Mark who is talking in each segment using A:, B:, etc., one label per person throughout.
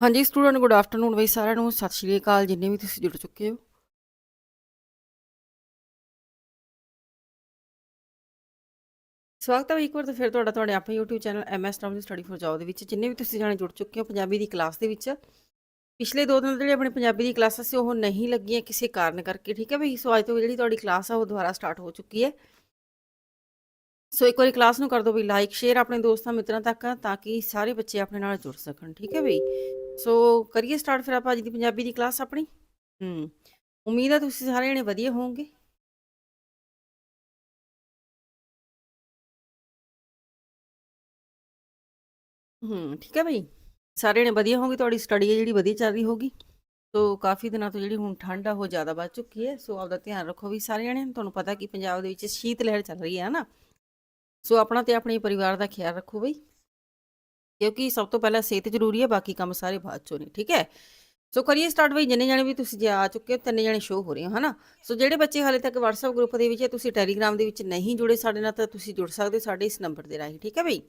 A: ਹਾਂਜੀ student good afternoon ਬਈ ਸਾਰਿਆਂ ਨੂੰ। ਸਤਿ ਸ਼੍ਰੀ ਅਕਾਲ, ਜਿੰਨੇ ਵੀ ਤੁਸੀਂ ਜੁੜ ਚੁੱਕੇ ਹੋ। ਸਵਾਗਤ ਹੈ ਇੱਕ ਵਾਰ ਤਾਂ ਫਿਰ ਤੁਹਾਡਾ, ਤੁਹਾਡੇ ਆਪਣੇ YouTube channel MS Travel study for Job ਦੇ ਵਿੱਚ। ਜਿੰਨੇ ਵੀ ਤੁਸੀਂ ਜਾਣੇ ਜੁੜ ਚੁੱਕੇ ਹੋ ਪੰਜਾਬੀ ਦੀ ਕਲਾਸ ਦੇ ਵਿੱਚ ਪਿਛਲੇ ਦੋ ਦਿਨ ਜਿਹੜੇ ਆਪਣੀ ਪੰਜਾਬੀ ਦੀ ਕਲਾਸਾਂ ਸੀ, ਉਹ ਨਹੀਂ ਲੱਗੀਆਂ ਕਿਸੇ ਕਾਰਨ ਕਰਕੇ, ਠੀਕ ਹੈ ਬਈ? ਸੋ ਅੱਜ ਤੋਂ ਜਿਹੜੀ ਤੁਹਾਡੀ ਕਲਾਸ ਆ, ਉਹ ਦੁਬਾਰਾ ਸਟਾਰਟ ਹੋ ਚੁੱਕੀ ਹੈ। ਸੋ ਇੱਕ ਵਾਰੀ ਕਲਾਸ ਨੂੰ ਕਰ ਦਿਓ ਵੀ ਲਾਈਕ ਸ਼ੇਅਰ ਆਪਣੇ ਦੋਸਤਾਂ, ਮਿੱਤਰਾਂ ਤੱਕ, ਤਾਂ ਕਿ ਸਾਰੇ ਬੱਚੇ ਆਪਣੇ ਨਾਲ ਜੁੜ ਸਕਣ, ਠੀਕ ਹੈ ਬਈ? ਸੋ ਕਰੀਏ ਸਟਾਰਟ ਫਿਰ ਆਪਾਂ ਅੱਜ ਦੀ ਪੰਜਾਬੀ ਦੀ ਕਲਾਸ ਆਪਣੀ? ਹੂੰ, ਉਮੀਦ ਹੈ ਤੁਸੀਂ ਸਾਰੇ ਜਣੇ ਵਧੀਆ ਹੋਵੋਗੇ। ਹੂੰ, ਠੀਕ ਹੈ ਬਈ? ਸਾਰੇ ਜਣੇ ਵਧੀਆ ਹੋਵੋਗੇ ਤੁਹਾਡੀ ਸਟੱਡੀ ਹੈ ਜਿਹੜੀ ਵਧੀਆ ਚੱਲ ਰਹੀ ਹੋਗੀ ਸੋ ਕਾਫੀ ਦਿਨਾਂ ਤੋਂ ਜਿਹੜੀ ਹੁਣ ਠੰਡ ਆ, ਉਹ ਜ਼ਿਆਦਾ ਵੱਧ ਚੁੱਕੀ ਹੈ। ਸੋ ਆਪਦਾ ਧਿਆਨ ਰੱਖੋ ਵੀ ਸਾਰੇ ਜਣੇ, ਤੁਹਾਨੂੰ ਪਤਾ ਕਿ ਪੰਜਾਬ ਦੇ ਵਿੱਚ ਸ਼ੀਤ ਲਹਿਰ ਚੱਲ ਰਹੀ ਹੈ ਨਾ? ਸੋ ਆਪਣਾ ਤੇ ਆਪਣੇ ਪਰਿਵਾਰ ਦਾ ਖਿਆਲ ਰੱਖੋ ਬਈ। ਕਿਉਂਕਿ ਸਭ ਤੋਂ ਪਹਿਲਾਂ ਸਿਹਤ ਜ਼ਰੂਰੀ ਹੈ, ਬਾਕੀ ਕੰਮ ਸਾਰੇ ਬਾਅਦ ਚੋਂ ਨੇ, ਠੀਕ ਹੈ? ਸੋ ਕਰੀਏ ਸਟਾਰਟ ਬਈ, ਜਿੰਨੇ ਜਣੇ ਵੀ ਤੁਸੀਂ ਜੇ ਆ ਚੁੱਕੇ ਹੋ, ਤਿੰਨੇ ਜਣੇ ਸ਼ੋ ਹੋ ਰਹੇ ਹੋ, ਹਨਾ? ਸੋ ਜਿਹੜੇ ਬੱਚੇ ਹਾਲੇ ਤੱਕ WhatsApp ਗਰੁੱਪ ਦੇ ਵਿੱਚ ਹੈ ਤੁਸੀਂ Telegram ਦੇ ਵਿੱਚ ਨਹੀਂ ਜੁੜੇ ਸਾਡੇ ਨਾਲ, ਤਾਂ ਤੁਸੀਂ ਜੁੜ ਸਕਦੇ ਹੋ ਸਾਡੇ ਇਸ ਨੰਬਰ ਦੇ ਰਾਹੀਂ, ਠੀਕ ਹੈ ਬਈ?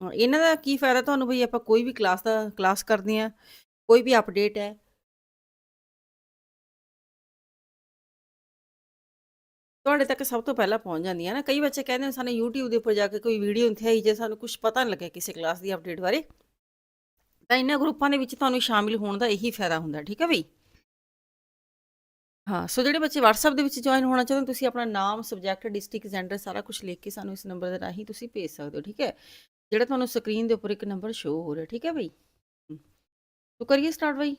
A: ਹਾਂ, ਇਹਨਾਂ ਦਾ ਕੀ ਫਾਇਦਾ ਤੁਹਾਨੂੰ ਬਈ ਆਪਾਂ ਕੋਈ ਵੀ ਕਲਾਸ ਦਾ ਕਲਾਸ ਕਰਦੇ ਹਾਂ ਕੋਈ ਵੀ ਅਪਡੇਟ ਹੈ? ਤੁਹਾਡੇ ਤੱਕ ਸਭ ਤੋਂ ਪਹਿਲਾਂ ਪਹੁੰਚ ਜਾਂਦੀਆਂ ਨਾ ਕਈ ਬੱਚੇ ਕਹਿੰਦੇ ਨੇ ਸਾਨੂੰ YouTube ਦੇ ਉੱਪਰ ਜਾ ਕੇ ਕੋਈ ਵੀਡੀਓ ਨਹੀਂ ਆਈ ਜੇ ਸਾਨੂੰ ਕੁਝ ਪਤਾ ਨਹੀਂ ਲੱਗਿਆ ਕਿਸੇ ਕਲਾਸ ਦੀ ਅਪਡੇਟ ਬਾਰੇ। ਤਾਂ ਇਹਨਾਂ ਗਰੁੱਪਾਂ ਦੇ ਵਿੱਚ ਤੁਹਾਨੂੰ ਸ਼ਾਮਿਲ ਹੋਣ ਦਾ ਇਹੀ ਫਾਇਦਾ ਹੁੰਦਾ ਠੀਕ ਹੈ ਬਈ? ਹਾਂ ਸੋ ਜਿਹੜੇ ਬੱਚੇ WhatsApp ਦੇ ਵਿੱਚ ਜੁਆਇਨ ਹੋਣਾ ਚਾਹੁੰਦੇ ਹੋ, ਤੁਸੀਂ ਆਪਣਾ ਨਾਮ ਸਬਜੈਕਟ ਡਿਸਟ੍ਰਿਕਟ ਜੈਂਡਰ ਸਾਰਾ ਕੁਛ ਲਿਖ ਕੇ ਸਾਨੂੰ ਇਸ ਨੰਬਰ ਦੇ ਰਾਹੀਂ ਤੁਸੀਂ ਭੇਜ ਸਕਦੇ ਹੋ ਠੀਕ ਹੈ? ਜਿਹੜਾ ਤੁਹਾਨੂੰ ਸਕਰੀਨ ਦੇ ਉੱਪਰ ਇੱਕ ਨੰਬਰ ਸ਼ੋ ਹੋ ਰਿਹਾ, ਠੀਕ ਹੈ ਬਈ? ਸੋ ਕਰੀਏ ਸਟਾਰਟ ਬਈ?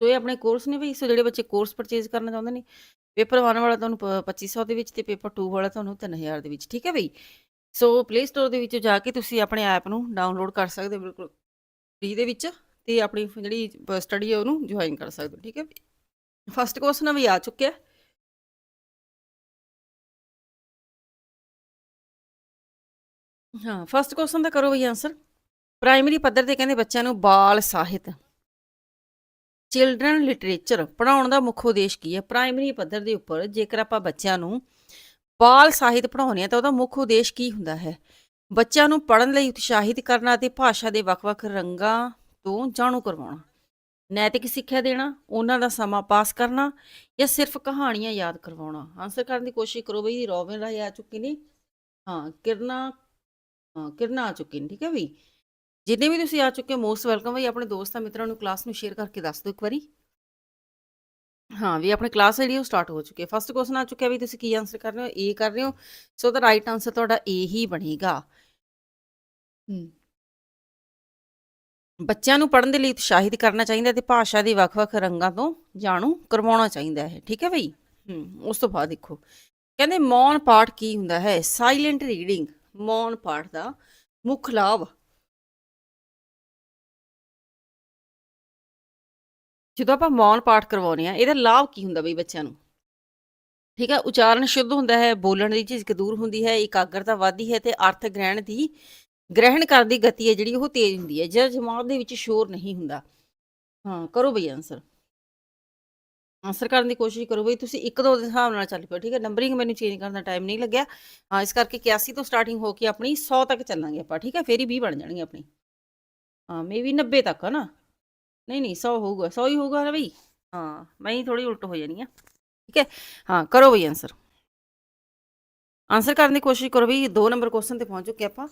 A: ਸੋ ਇਹ ਆਪਣੇ ਕੋਰਸ ਨੇ ਬਈ ਸੋ ਜਿਹੜੇ ਬੱਚੇ ਕੋਰਸ ਪਰਚੇਜ਼ ਕਰਨਾ ਚਾਹੁੰਦੇ ਨੇ ਪੇਪਰ 1 ਵਾਲਾ ਤੁਹਾਨੂੰ ਪ- 2500 ਦੇ ਵਿੱਚ ਤੇ ਪੇਪਰ 2 ਵਾਲਾ ਤੁਹਾਨੂੰ 3000 ਦੇ ਵਿੱਚ, ਠੀਕ ਹੈ ਬਈ? ਸੋ ਪਲੇ ਸਟੋਰ ਦੇ ਵਿੱਚ ਜਾ ਕੇ ਤੁਸੀਂ ਆਪਣੇ ਐਪ ਨੂੰ ਡਾਊਨਲੋਡ ਕਰ ਸਕਦੇ ਹੋ, ਬਿਲਕੁਲ ਫ੍ਰੀ ਦੇ ਵਿੱਚ ਤੇ ਆਪਣੀ ਜਿਹੜੀ ਸਟੱਡੀ ਹੈ ਉਹਨੂੰ ਜੁਆਇਨ ਕਰ ਸਕਦੇ ਹੋ, ਠੀਕ ਹੈ ਫਸਟ ਕੁਐਸਚਨ ਵੀ ਆ ਚੁੱਕਿਆ। ਹਾਂ ਫਸਟ ਕੁਐਸਚਨ ਦਾ ਕਰੋ ਬਈ ਆਨਸਰ ਪ੍ਰਾਇਮਰੀ ਪੱਧਰ ਤੇ ਕਹਿੰਦੇ ਬੱਚਿਆਂ ਨੂੰ ਬਾਲ ਸਾਹਿਤ। ਚਿਲਡਰਨ ਲਿਟਰੇਚਰ ਪੜਾਉਣ ਦਾ ਮੁੱਖ ਉਦੇਸ਼ ਕੀ ਹੈ? ਪ੍ਰਾਇਮਰੀ ਪੱਧਰ ਦੇ ਉੱਪਰ ਜੇਕਰ ਆਪਾਂ ਬੱਚਿਆਂ ਨੂੰ ਬਾਲ ਸਾਹਿਤ ਪੜਾਉਣੇ ਆ ਤਾਂ ਉਹਦਾ ਮੁੱਖ ਉਦੇਸ਼ ਕੀ ਹੁੰਦਾ ਹੈ? ਬੱਚਿਆਂ ਨੂੰ ਪੜ੍ਹਨ ਲਈ ਉਤਸ਼ਾਹਿਤ ਕਰਨਾ ਅਤੇ ਭਾਸ਼ਾ ਦੇ ਵੱਖ-ਵੱਖ ਰੰਗਾਂ ਤੋਂ ਜਾਣੂ ਕਰਵਾਉਣਾ। ਨੈਤਿਕ ਸਿੱਖਿਆ ਦੇਣਾ, ਉਹਨਾਂ ਦਾ ਸਮਾਂ ਪਾਸ ਕਰਨਾ ਜਾਂ ਸਿਰਫ ਕਹਾਣੀਆਂ ਯਾਦ ਕਰਵਾਉਣਾ। ਆਨਸਰ ਕਰਨ ਦੀ ਕੋਸ਼ਿਸ਼ ਕਰੋ ਬਈ, ਰੋਬਿਨ ਰਾਏ ਆ ਚੁੱਕੀ ਨੇ। ਹਾਂ, ਕਿਰਨਾ ਹਾਂ ਕਿਰਨਾ ਆ ਚੁੱਕੀ ਨੇ ਠੀਕ ਹੈ ਬਈ ਜਿੰਨੇ ਵੀ ਤੁਸੀਂ ਆ ਚੁੱਕੇ ਮੋਸਟ ਵੈਲਕਮ ਬਈ ਆਪਣੇ ਦੋਸਤਾਂ ਮਿੱਤਰਾਂ ਨੂੰ ਕਲਾਸ ਨੂੰ ਸ਼ੇਅਰ ਕਰਕੇ ਦੱਸ ਦਿਓ ਇੱਕ ਵਾਰੀ। ਹਾਂ ਵੀ ਆਪਣੀ ਕਲਾਸ ਜਿਹੜੀ ਉਹ ਸਟਾਰਟ ਹੋ ਚੁੱਕੀ ਹੈ। ਫਸਟ ਕੁਐਸਚਨ ਆ ਚੁੱਕਿਆ ਵੀ ਤੁਸੀਂ ਕੀ ਆਨਸਰ ਕਰ ਰਹੇ ਹੋ? ਏ ਕਰ ਰਹੇ ਹੋ? ਸੋ ਦਾ ਰਾਈਟ ਆਨਸਰ ਤੁਹਾਡਾ ਏ ਹੀ ਬਣੇਗਾ। ਬੱਚਿਆਂ ਨੂੰ ਪੜ੍ਹਨ ਦੇ ਲਈ ਉਤਸ਼ਾਹਿਤ ਕਰਨਾ ਚਾਹੀਦਾ ਤੇ ਭਾਸ਼ਾ ਦੇ ਵੱਖ-ਵੱਖ ਰੰਗਾਂ ਤੋਂ ਜਾਣੂ ਕਰਵਾਉਣਾ ਚਾਹੀਦਾ ਹੈ ਠੀਕ ਹੈ ਬਈ? ਹਮ ਉਸ ਤੋਂ ਬਾਅਦ ਦੇਖੋ। ਕਹਿੰਦੇ ਮੌਨ ਪਾਠ ਕੀ ਹੁੰਦਾ ਹੈ? ਸਾਇਲੈਂਟ ਰੀਡਿੰਗ ਮੌਨ ਪਾਠ ਦਾ ਮੁੱਖ ਲਾਭ ਜਦੋਂ ਆਪਾਂ ਮੌਨ ਪਾਠ ਕਰਵਾਉਂਦੇ ਆ ਇਹਦਾ ਲਾਭ ਕੀ ਹੁੰਦਾ ਬਈ ਬੱਚਿਆਂ ਨੂੰ? ਠੀਕ ਹੈ ਉਚਾਰਨ ਸ਼ੁੱਧ ਹੁੰਦਾ ਹੈ, ਬੋਲਣ ਦੀ ਝਿਜਕ ਦੂਰ ਹੁੰਦੀ ਹੈ, ਇਕਾਗਰਤਾ ਵਧਦੀ ਹੈ ਤੇ ਅਰਥ ਗ੍ਰਹਿਣ ਦੀ, ਗ੍ਰਹਿਣ ਕਰਨ ਦੀ ਗਤੀ ਹੈ ਜਿਹੜੀ ਉਹ ਤੇਜ਼ ਹੁੰਦੀ ਹੈ ਜਦ ਜਮਾਤ ਦੇ ਵਿੱਚ ਸ਼ੋਰ ਨਹੀਂ ਹੁੰਦਾ। ਹਾਂ, ਕਰੋ ਬਈ ਆਨਸਰ ਆਨਸਰ ਕਰਨ ਦੀ ਕੋਸ਼ਿਸ਼ ਕਰੋ ਬਈ ਤੁਸੀਂ ਇੱਕ ਦੋ ਦੇ ਹਿਸਾਬ ਨਾਲ ਚੱਲ ਪਿਓ ਠੀਕ ਹੈ? ਨੰਬਰਿੰਗ ਮੈਨੂੰ ਚੇਂਜ ਕਰਨ ਦਾ ਟਾਈਮ ਨਹੀਂ ਲੱਗਿਆ। ਹਾਂ ਇਸ ਕਰਕੇ 81 ਤੋਂ ਸਟਾਰਟਿੰਗ ਹੋ ਕੇ ਆਪਣੀ 100 ਤੱਕ ਚੱਲਾਂਗੇ ਆਪਾਂ ਠੀਕ ਹੈ? ਫੇਰ ਹੀ 20 ਬਣ ਜਾਣਗੇ ਆਪਣੀ। ਹਾਂ ਮੇਬੀ 90 ਤੱਕ ਹੈ ਨਾ ਨਹੀਂ ਨਹੀਂ 100 ਹੋਊਗਾ 100 ਹੀ ਹੋਊਗਾ ਨਾ ਬਈ? ਹਾਂ ਮੈਂ ਹੀ ਥੋੜੀ ਉਲਟ ਹੋ ਜਾਣੀ ਆ ਠੀਕ ਹੈ? ਹਾਂ ਕਰੋ ਬਈ ਆਂਸਰ ਆਨਸਰ ਕਰਨ ਦੀ ਕੋਸ਼ਿਸ਼ ਕਰੋ ਬਈ 2 ਨੰਬਰ ਕੁਐਸਚਨ ਤੇ ਪਹੁੰਚ ਚੁੱਕੇ ਆਪਾਂ।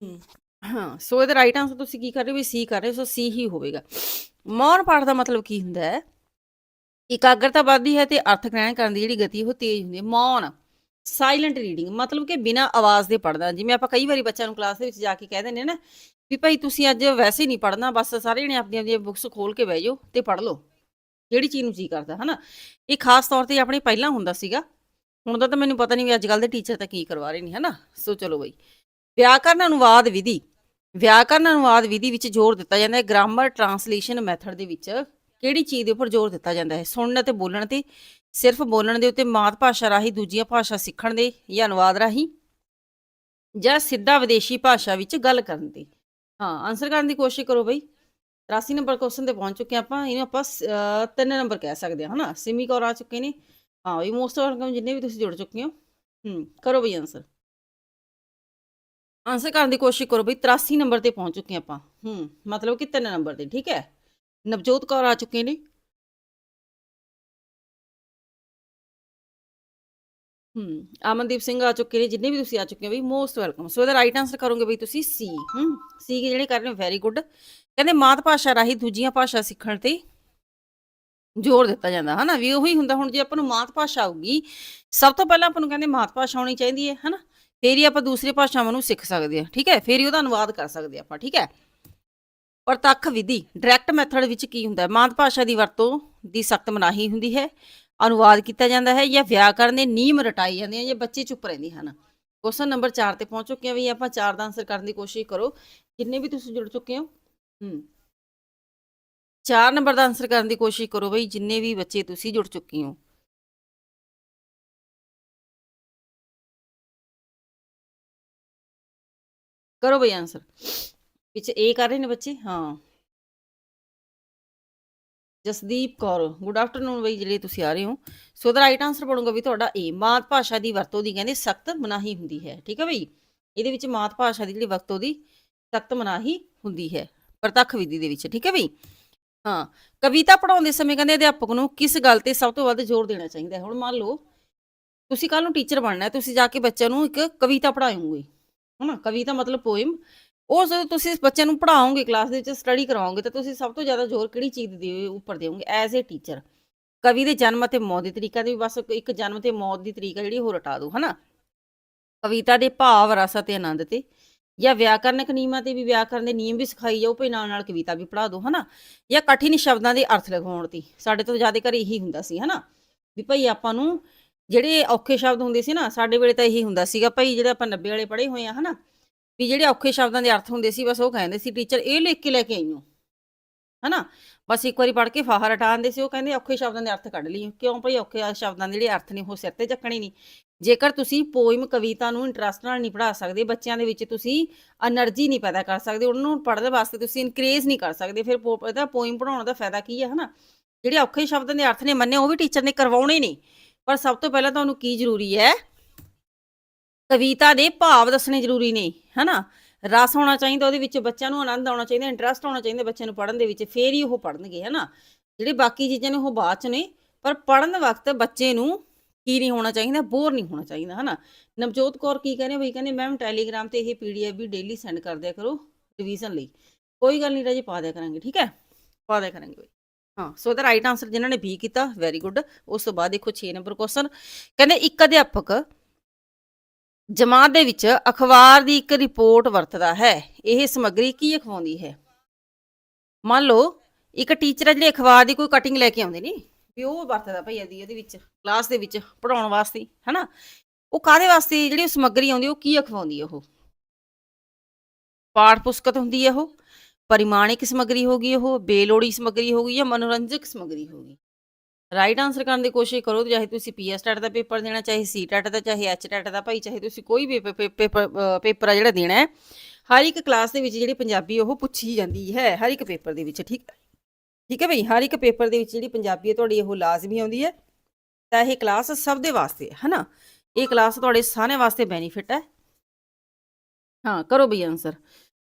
A: ਹਮ, ਹਾਂ, ਸੋ ਇਹਦਾ ਰਾਈਟ ਆਨਸਰ ਤੁਸੀਂ ਕੀ ਕਰ ਰਹੇ ਹੋ? ਵੀ ਸੀ ਕਰ ਰਹੇ ਹੋ, ਸੋ ਸੀ ਹੀ ਹੋਵੇਗਾ। ਮੌਨ ਪਾਠ ਦਾ ਮਤਲਬ ਕੀ ਹੁੰਦਾ ਹੈ? ਇਕਾਗਰਤਾ ਵੱਧਦੀ ਹੈ ਤੇ ਅਰਥ ਗ੍ਰਹਿਣ ਕਰਨ ਦੀ ਜਿਹੜੀ ਗਤੀ ਉਹ ਤੇਜ਼ ਹੁੰਦੀ ਹੈ। ਮੌਨ ਸਾਇਲੈਂਟ ਰੀਡਿੰਗ ਮਤਲਬ ਕਿ ਬਿਨਾਂ ਆਵਾਜ਼ ਦੇ ਪੜ੍ਹਦਾ। ਜਿਵੇਂ ਆਪਾਂ ਕਈ ਵਾਰੀ ਬੱਚਿਆਂ ਨੂੰ ਕਲਾਸ ਦੇ ਵਿੱਚ ਜਾ ਕੇ ਕਹਿ ਦਿੰਦੇ ਨੇ ਨਾ, ਵੀ ਭਾਈ ਤੁਸੀਂ ਅੱਜ ਵੈਸੇ ਹੀ ਨਹੀਂ ਪੜ੍ਹਨਾ, ਬਸ ਸਾਰੇ ਜਣੇ ਆਪਣੀਆਂ ਆਪਣੀਆਂ ਬੁੱਕਸ ਖੋਲ ਕੇ ਬਹਿ ਜਾਓ ਤੇ ਪੜ੍ਹ ਲਓ। ਜਿਹੜੀ ਚੀਜ਼ ਨੂੰ ਜੀਅ ਕਰਦਾ, ਹਨਾ? ਇਹ ਖਾਸ ਤੌਰ ਤੇ ਆਪਣੇ ਪਹਿਲਾਂ ਹੁੰਦਾ ਸੀਗਾ। ਹੁਣ ਦਾ ਤਾਂ ਮੈਨੂੰ ਪਤਾ ਨਹੀਂ ਵੀ ਅੱਜ ਕੱਲ ਦੇ ਟੀਚਰ ਤਾਂ ਕੀ ਕਰਵਾ ਰਹੇ ਨੇ, ਹਨਾ? ਸੋ ਚਲੋ ਬਈ। ਵਿਆਕਰਨ ਅਨੁਵਾਦ ਵਿਧੀ। ਵਿਆਕਰਨ ਅਨੁਵਾਦ ਵਿਧੀ ਵਿੱਚ ਜ਼ੋਰ ਦਿੱਤਾ ਜਾਂਦਾ ਹੈ। ਗ੍ਰਾਮਰ ਟਰਾਂਸਲੇਸ਼ਨ ਮੈਥਡ ਦੇ ਵਿੱਚ ਕਿਹੜੀ ਚੀਜ਼ ਦੇ ਉੱਪਰ ਜ਼ੋਰ ਦਿੱਤਾ ਜਾਂਦਾ ਹੈ? ਸੁਣਨ ਅਤੇ ਬੋਲਣ ਤੇ ਸਿਰਫ ਬੋਲਣ ਦੇ ਉੱਤੇ ਮਾਤ ਭਾਸ਼ਾ ਰਾਹੀਂ ਦੂਜੀਆਂ ਭਾਸ਼ਾ ਸਿੱਖਣ ਦੇ ਜਾਂ ਅਨੁਵਾਦ ਰਾਹੀਂ ਜਾਂ ਸਿੱਧਾ ਵਿਦੇਸ਼ੀ ਭਾਸ਼ਾ ਵਿੱਚ ਗੱਲ ਕਰਨ ਤੇ ਹਾਂ ਆਨਸਰ ਕਰਨ ਦੀ ਕੋਸ਼ਿਸ਼ ਕਰੋ ਬਈ। 83 ਨੰਬਰ ਕੁਐਸਚਨ ਤੇ ਪਹੁੰਚ ਚੁੱਕੇ ਹਾਂ ਆਪਾਂ। ਇਹਨੂੰ ਆਪਾਂ ਸ- ਤਿੰਨ ਨੰਬਰ ਕਹਿ ਸਕਦੇ ਹਾਂ, ਹਨਾ? ਸਿਮੀ ਕੌਰ ਆ ਚੁੱਕੇ ਨੇ। ਹਾਂ ਵੀ ਮੋਸਟ ਵੈਲਕਮ ਜਿੰਨੇ ਵੀ ਤੁਸੀਂ ਜੁੜ ਚੁੱਕੇ ਹੋ। ਹੂੰ, ਕਰੋ ਬਈ ਆਨਸਰ ਆਨਸਰ ਕਰਨ ਦੀ ਕੋਸ਼ਿਸ਼ ਕਰੋ ਬਈ 83 ਨੰਬਰ ਤੇ ਪਹੁੰਚ ਚੁੱਕੇ ਆਪਾਂ। ਹੂੰ, ਮਤਲਬ ਕਿ 3 ਨੰਬਰ ਤੇ, ਠੀਕ ਹੈ? ਨਵਜੋਤ ਕੌਰ ਆ ਚੁੱਕੇ ਨੇ। ਹੂੰ, ਅਮਨਦੀਪ ਸਿੰਘ ਆ ਚੁੱਕੇ ਨੇ, ਜਿੰਨੇ ਵੀ ਤੁਸੀਂ ਆ ਚੁੱਕੇ ਹੋ ਬਈ ਮੋਸਟ ਵੈਲਕਮ ਸੋ ਇਹਦਾ ਰਾਈਟ ਆਨਸਰ ਕਰੋਗੇ ਬਈ ਤੁਸੀਂ ਸੀ ਹੂੰ ਸੀ ਜਿਹੜੇ ਕਰ ਰਹੇ ਹੋ? ਵੈਰੀ ਗੁੱਡ ਕਹਿੰਦੇ ਮਾਤ ਭਾਸ਼ਾ ਰਾਹੀਂ ਦੂਜੀਆਂ ਭਾਸ਼ਾ ਸਿੱਖਣ ਤੇ ਜ਼ੋਰ ਦਿੱਤਾ ਜਾਂਦਾ, ਹਨਾ? ਵੀ ਉਹੀ ਹੁੰਦਾ, ਹੁਣ ਜੇ ਆਪਾਂ ਨੂੰ ਮਾਤ ਭਾਸ਼ਾ ਆਊਗੀ, ਸਭ ਤੋਂ ਪਹਿਲਾਂ ਆਪਾਂ ਨੂੰ ਕਹਿੰਦੇ ਮਾਤ ਭਾਸ਼ਾ ਆਉਣੀ ਚਾਹੀਦੀ ਹੈ, ਹਨਾ? ਫੇਰ ਹੀ ਆਪਾਂ ਦੂਸਰੀ ਭਾਸ਼ਾਵਾਂ ਨੂੰ ਸਿੱਖ ਸਕਦੇ ਹਾਂ, ਠੀਕ ਹੈ? ਫੇਰ ਹੀ ਉਹਦਾ ਅਨੁਵਾਦ ਕਰ ਸਕਦੇ ਹਾਂ ਆਪਾਂ, ਠੀਕ ਹੈ? ਪ੍ਰਤੱਖ ਵਿਧੀ ਡਾਇਰੈਕਟ ਮੈਥਡ ਵਿੱਚ ਕੀ ਹੁੰਦਾ ਹੈ? ਮਾਤ ਭਾਸ਼ਾ ਦੀ ਵਰਤੋਂ ਦੀ ਸਖਤ ਮਨਾਹੀ ਹੁੰਦੀ ਹੈ, ਅਨੁਵਾਦ ਕੀਤਾ ਜਾਂਦਾ ਹੈ ਜਾਂ ਵਿਆਕਰਨ ਦੇ ਨਿਯਮ ਰਟਾਈ ਜਾਂਦੇ ਆ ਜਾਂ ਬੱਚੇ ਚੁੱਪ ਰਹਿੰਦੇ ਹਨ। ਕੁਐਸਚਨ ਨੰਬਰ 4 ਤੇ ਪਹੁੰਚ ਚੁੱਕੇ ਆ ਵੀ ਆਪਾਂ 4 ਦਾ ਆਨਸਰ ਕਰਨ ਦੀ ਕੋਸ਼ਿਸ਼ ਕਰੋ। ਜਿੰਨੇ ਵੀ ਤੁਸੀਂ ਜੁੜ ਚੁੱਕੇ ਹੋ? ਹੂੰ। 4 ਨੰਬਰ ਦਾ ਆਨਸਰ ਕਰਨ ਦੀ ਕੋਸ਼ਿਸ਼ ਕਰੋ ਬਈ, ਜਿੰਨੇ ਵੀ ਬੱਚੇ ਤੁਸੀਂ ਜੁੜ ਚੁੱਕੇ ਹੋ। ਕਰੋ ਬਈ ਆਨਸਰ ਵਿੱਚ ਏ ਕਰ ਰਹੇ ਨੇ ਬੱਚੇ? ਹਾਂ। ਜਸਦੀਪ ਕੌਰ ਗੁੱਡ ਆਫਟਰਨੂਨ ਬਈ, ਜਿਹੜੇ ਤੁਸੀਂ ਆ ਰਹੇ ਹੋ। ਸੋ ਦਾ ਰਾਈਟ ਆਨਸਰ ਬਣੂਗਾ ਵੀ ਤੁਹਾਡਾ ਏ ਮਾਤ ਭਾਸ਼ਾ ਦੀ ਵਰਤੋਂ ਦੀ ਕਹਿੰਦੇ ਸਖਤ ਮਨਾਹੀ ਹੁੰਦੀ ਹੈ। ਠੀਕ ਹੈ ਬਈ? ਇਹਦੇ ਵਿੱਚ ਮਾਤ ਭਾਸ਼ਾ ਦੀ ਜਿਹੜੀ ਵਰਤੋਂ ਦੀ ਸਖਤ ਮਨਾਹੀ ਹੁੰਦੀ ਹੈ, ਪ੍ਰਤੱਖ ਵਿਧੀ ਦੇ ਵਿੱਚ। ਠੀਕ ਹੈ ਬਈ? ਹਾਂ। ਕਵਿਤਾ ਪੜਾਉਂਦੇ ਸਮੇਂ ਕਹਿੰਦੇ ਅਧਿਆਪਕ ਨੂੰ ਕਿਸ ਗੱਲ ਤੇ ਸਭ ਤੋਂ ਵੱਧ ਜ਼ੋਰ ਦੇਣਾ ਚਾਹੀਦਾ ਹੈ? ਹੁਣ ਮੰਨ ਲਓ, ਤੁਸੀਂ ਕੱਲ ਨੂੰ ਟੀਚਰ ਬਣਨਾ ਹੈ, ਤੁਸੀਂ ਜਾ ਕੇ ਬੱਚਿਆਂ ਨੂੰ ਇੱਕ ਕਵਿਤਾ ਪੜਾਉਂਗੇ ਹਨਾ ਕਵਿਤਾ ਮਤਲਬ ਪੋਇਮ। ਉਹ ਜਦੋਂ ਤੁਸੀਂ ਇਸ ਬੱਚਿਆਂ ਨੂੰ ਪੜਾਓਗੇ ਕਲਾਸ ਦੇ ਵਿੱਚ ਸਟੱਡੀ ਕਰਾਓਗੇ, ਤਾਂ ਤੁਸੀਂ ਸਭ ਤੋਂ ਜ਼ਿਆਦਾ ਜ਼ੋਰ ਕਿਹੜੀ ਚੀਜ਼ ਦੇ ਉੱਪਰ ਦਿਓਗੇ? ਐਜ਼ ਅ ਟੀਚਰ ਕਵੀ ਦੇ ਜਨਮ ਅਤੇ ਮੌਤ ਦੀ ਤਰੀਕਾ ਦੇ ਬਸ ਇੱਕ ਜਨਮ ਤੇ ਮੌਤ ਦੀ ਤਰੀਕਾ ਜਿਹੜੀ ਉਹ ਰਟਾ ਦਿਓ ਹਨਾ। ਕਵਿਤਾ ਦੇ ਭਾਵ, ਰਸ ਅਤੇ ਆਨੰਦ ਤੇ। ਜਾਂ ਵਿਆਕਰਨਕ ਨਿਯਮਾਂ ਤੇ ਵੀ ਵਿਆਕਰਨ ਦੇ ਨਿਯਮ ਵੀ ਸਿਖਾਈ ਜਾਓ, ਭਈ ਨਾਲ ਨਾਲ ਕਵਿਤਾ ਵੀ ਪੜ੍ਹਾ ਦਿਓ ਹਨਾ। ਜਾਂ ਕਠਿਨ ਸ਼ਬਦਾਂ ਦੇ ਅਰਥ ਲਗਾਉਣ ਤੇ। ਸਾਡੇ ਤੋਂ ਜ਼ਿਆਦਾ ਕਰ ਇਹੀ ਹੁੰਦਾ ਸੀ, ਹਨਾ। ਵੀ ਭਈ ਆਪਾਂ ਨੂੰ ਜਿਹੜੇ ਔਖੇ ਸ਼ਬਦ ਹੁੰਦੇ ਸੀ ਨਾ, ਸਾਡੇ ਵੇਲੇ ਤਾਂ ਇਹੀ ਹੁੰਦਾ ਸੀਗਾ, ਭਾਈ ਜਿਹੜੇ ਆਪਾਂ 90 ਵਾਲੇ ਪੜ੍ਹੇ ਹੋਏ ਆ, ਹਨਾ, ਵੀ ਜਿਹੜੇ ਔਖੇ ਸ਼ਬਦਾਂ ਦੇ ਅਰਥ ਹੁੰਦੇ ਸੀ, ਬਸ ਉਹ ਕਹਿੰਦੇ ਸੀ, ਟੀਚਰ, ਇਹ ਲਿਖ ਕੇ ਲੈ ਕੇ ਆਈਓ ਹਨਾ, ਬਸ ਇੱਕ ਵਾਰੀ ਪੜ੍ਹ ਕੇ ਫਾਹਾ ਰਟਾਉਂਦੇ ਸੀ, ਉਹ ਕਹਿੰਦੇ ਔਖੇ ਸ਼ਬਦਾਂ ਦੇ ਅਰਥ ਕੱਢ ਲਈਓ। ਕਿਉਂ ਭਾਈ ਔਖੇ ਸ਼ਬਦਾਂ ਦੇ ਜਿਹੜੇ ਅਰਥ ਨੇ, ਉਹ ਸਿਰ ਤੇ ਚੱਕਣੇ ਨਹੀਂ ਜੇਕਰ ਤੁਸੀਂ ਪੋਇਮ ਕਵਿਤਾ ਨੂੰ ਇੰਟਰਸਟ ਨਾਲ ਨਹੀਂ ਪੜਾ ਸਕਦੇ, ਬੱਚਿਆਂ ਦੇ ਵਿੱਚ ਤੁਸੀਂ એનર્ਜੀ ਨਹੀਂ ਪੈਦਾ ਕਰ ਸਕਦੇ, ਉਹਨਾਂ ਨੂੰ ਪੜ੍ਹਨ ਵਾਸਤੇ ਤੁਸੀਂ ਇਨਕਰੇਜ ਨਹੀਂ ਕਰ ਸਕਦੇ, ਫਿਰ ਪੋਇਮ ਪੜਾਉਣ ਦਾ ਫਾਇਦਾ ਕੀ ਹੈ ਹਨਾ? ਜਿਹੜੇ ਔਖੇ ਸ਼ਬਦਾਂ ਦੇ ਅਰਥ ਨੇ ਮੰਨੇ, ਉਹ ਵੀ ਟੀਚਰ ਨੇ ਕਰਵਾਉਣੇ ਨਹੀਂ ਪਰ ਸਭ ਤੋਂ ਪਹਿਲਾਂ ਤੁਹਾਨੂੰ ਕੀ ਜ਼ਰੂਰੀ ਹੈ? ਕਵਿਤਾ ਦੇ ਭਾਵ ਦੱਸਣੇ ਜ਼ਰੂਰੀ ਨੇ, ਹਨਾ? ਰਸ ਹੋਣਾ ਚਾਹੀਦਾ ਉਹਦੇ ਵਿੱਚ, ਬੱਚਿਆਂ ਨੂੰ ਆਨੰਦ ਆਉਣਾ ਚਾਹੀਦਾ ਇੰਟਰਸਟ ਹੋਣਾ ਚਾਹੀਦਾ ਬੱਚਿਆਂ ਨੂੰ ਪੜ੍ਹਨ ਦੇ ਵਿੱਚ, ਫੇਰ ਹੀ ਉਹ ਪੜ੍ਹਨਗੇ, ਹਨਾ? ਜਿਹੜੇ ਬਾਕੀ ਚੀਜ਼ਾਂ ਨੇ ਉਹ ਬਾਅਦ ਚ ਨੇ, ਪਰ ਪੜ੍ਹਨ ਵਕਤ ਬੱਚੇ ਨੂੰ ਕੀ ਨਹੀਂ ਹੋਣਾ ਚਾਹੀਦਾ ਬੋਰ ਨਹੀਂ ਹੋਣਾ ਚਾਹੀਦਾ, ਹਨਾ? ਨਵਜੋਤ ਕੌਰ ਕੀ ਕਹਿੰਦੇ, ਬਈ ਕਹਿੰਦੇ ਮੈਮ ਟੈਲੀਗ੍ਰਾਮ ਤੇ ਇਹ ਪੀਡੀਐਫ ਵੀ ਡੇਲੀ ਸੈਂਡ ਕਰ ਦਿਆ ਕਰੋ ਰਿਵੀਜ਼ਨ ਲਈ। ਕੋਈ ਗੱਲ ਨਹੀਂ, ਰਾਜੇ ਪਾ ਦਿਆ ਕਰਾਂਗੇ, ਠੀਕ ਹੈ? ਪਾ ਦਿਆ ਕਰਾਂਗੇ ਬਈ। ਹਾਂ, ਸੋ ਦਾ ਰਾਈਟ ਆਨਸਰ ਜਿਨ੍ਹਾਂ ਨੇ ਬੀ ਕੀਤਾ ਵੈਰੀ ਗੁੱਡ ਉਸ ਤੋਂ ਬਾਅਦ ਦੇਖੋ 6 ਨੰਬਰ ਕੁਐਸਚਨ ਕਹਿੰਦੇ ਇੱਕ ਅਧਿਆਪਕ ਜਮਾਤ ਦੇ ਵਿੱਚ ਅਖਬਾਰ ਦੀ ਇੱਕ ਰਿਪੋਰਟ ਵਰਤਦਾ ਹੈ। ਇਹ ਸਮੱਗਰੀ ਕੀ ਅਖਵਾਉਂਦੀ ਹੈ? ਮੰਨ ਲਓ, ਇੱਕ ਟੀਚਰ ਹੈ ਜਿਹੜੇ ਅਖਬਾਰ ਦੀ ਕੋਈ ਕਟਿੰਗ ਲੈ ਕੇ ਆਉਂਦੇ ਨੇ, ਵੀ ਉਹ ਵਰਤਦਾ ਭਈ ਇਹਦੀ, ਇਹਦੇ ਵਿੱਚ ਕਲਾਸ ਦੇ ਵਿੱਚ ਪੜਾਉਣ ਵਾਸਤੇ, ਹਨਾ? ਉਹ ਕਾਦੇ ਵਾਸਤੇ, ਜਿਹੜੀ ਸਮੱਗਰੀ ਆਉਂਦੀ, ਉਹ ਕੀ ਅਖਵਾਉਂਦੀ ਹੈ ਉਹ? ਪਾਠ ਪੁਸਤਕ ਹੁੰਦੀ ਹੈ ਉਹ? ਪਰਿਮਾਣਿਕ ਸਮੱਗਰੀ ਹੋਗੀ ਉਹ ਬੇਲੋੜੀ ਸਮੱਗਰੀ ਹੋਗੀ ਜਾਂ ਮਨੋਰੰਜਕ ਸਮੱਗਰੀ ਹੋਗੀ ਰਾਈਟ ਆਨਸਰ ਕਰਨ ਦੀ ਕੋਸ਼ਿਸ਼ ਕਰੋ, ਚਾਹੇ ਤੁਸੀਂ ਪੀਐਸ ਟੈਟ ਦਾ ਪੇਪਰ ਦੇਣਾ, ਚਾਹੇ ਸੀ ਟੈਟ ਦਾ, ਚਾਹੇ ਐਚ ਟੈਟ ਦਾ, ਭਾਈ ਚਾਹੇ ਤੁਸੀਂ ਕੋਈ ਵੀ ਪੇਪਰ ਪੇਪਰ ਆ ਜਿਹੜਾ ਦੇਣਾ ਹੈ, ਹਰ ਇੱਕ ਕਲਾਸ ਦੇ ਵਿੱਚ ਜਿਹੜੀ ਪੰਜਾਬੀ ਉਹ ਪੁੱਛੀ ਜਾਂਦੀ ਹੈ, ਹਰ ਇੱਕ ਪੇਪਰ ਦੇ ਵਿੱਚ, ਠੀਕ ਠੀਕ ਹੈ ਭਈ? ਹਰ ਇੱਕ ਪੇਪਰ ਦੇ ਵਿੱਚ ਜਿਹੜੀ ਪੰਜਾਬੀ ਹੈ ਤੁਹਾਡੀ ਉਹ ਲਾਜ਼ਮੀ ਆਉਂਦੀ ਹੈ, ਤਾਂ ਇਹ ਕਲਾਸ ਸਭ ਦੇ ਵਾਸਤੇ ਹੈ, ਹਨਾ? ਇਹ ਕਲਾਸ ਤੁਹਾਡੇ ਸਾਰਿਆਂ ਵਾਸਤੇ ਬੈਨੀਫਿਟ ਹੈ। ਹਾਂ, ਕਰੋ ਬਈ ਆਨਸਰ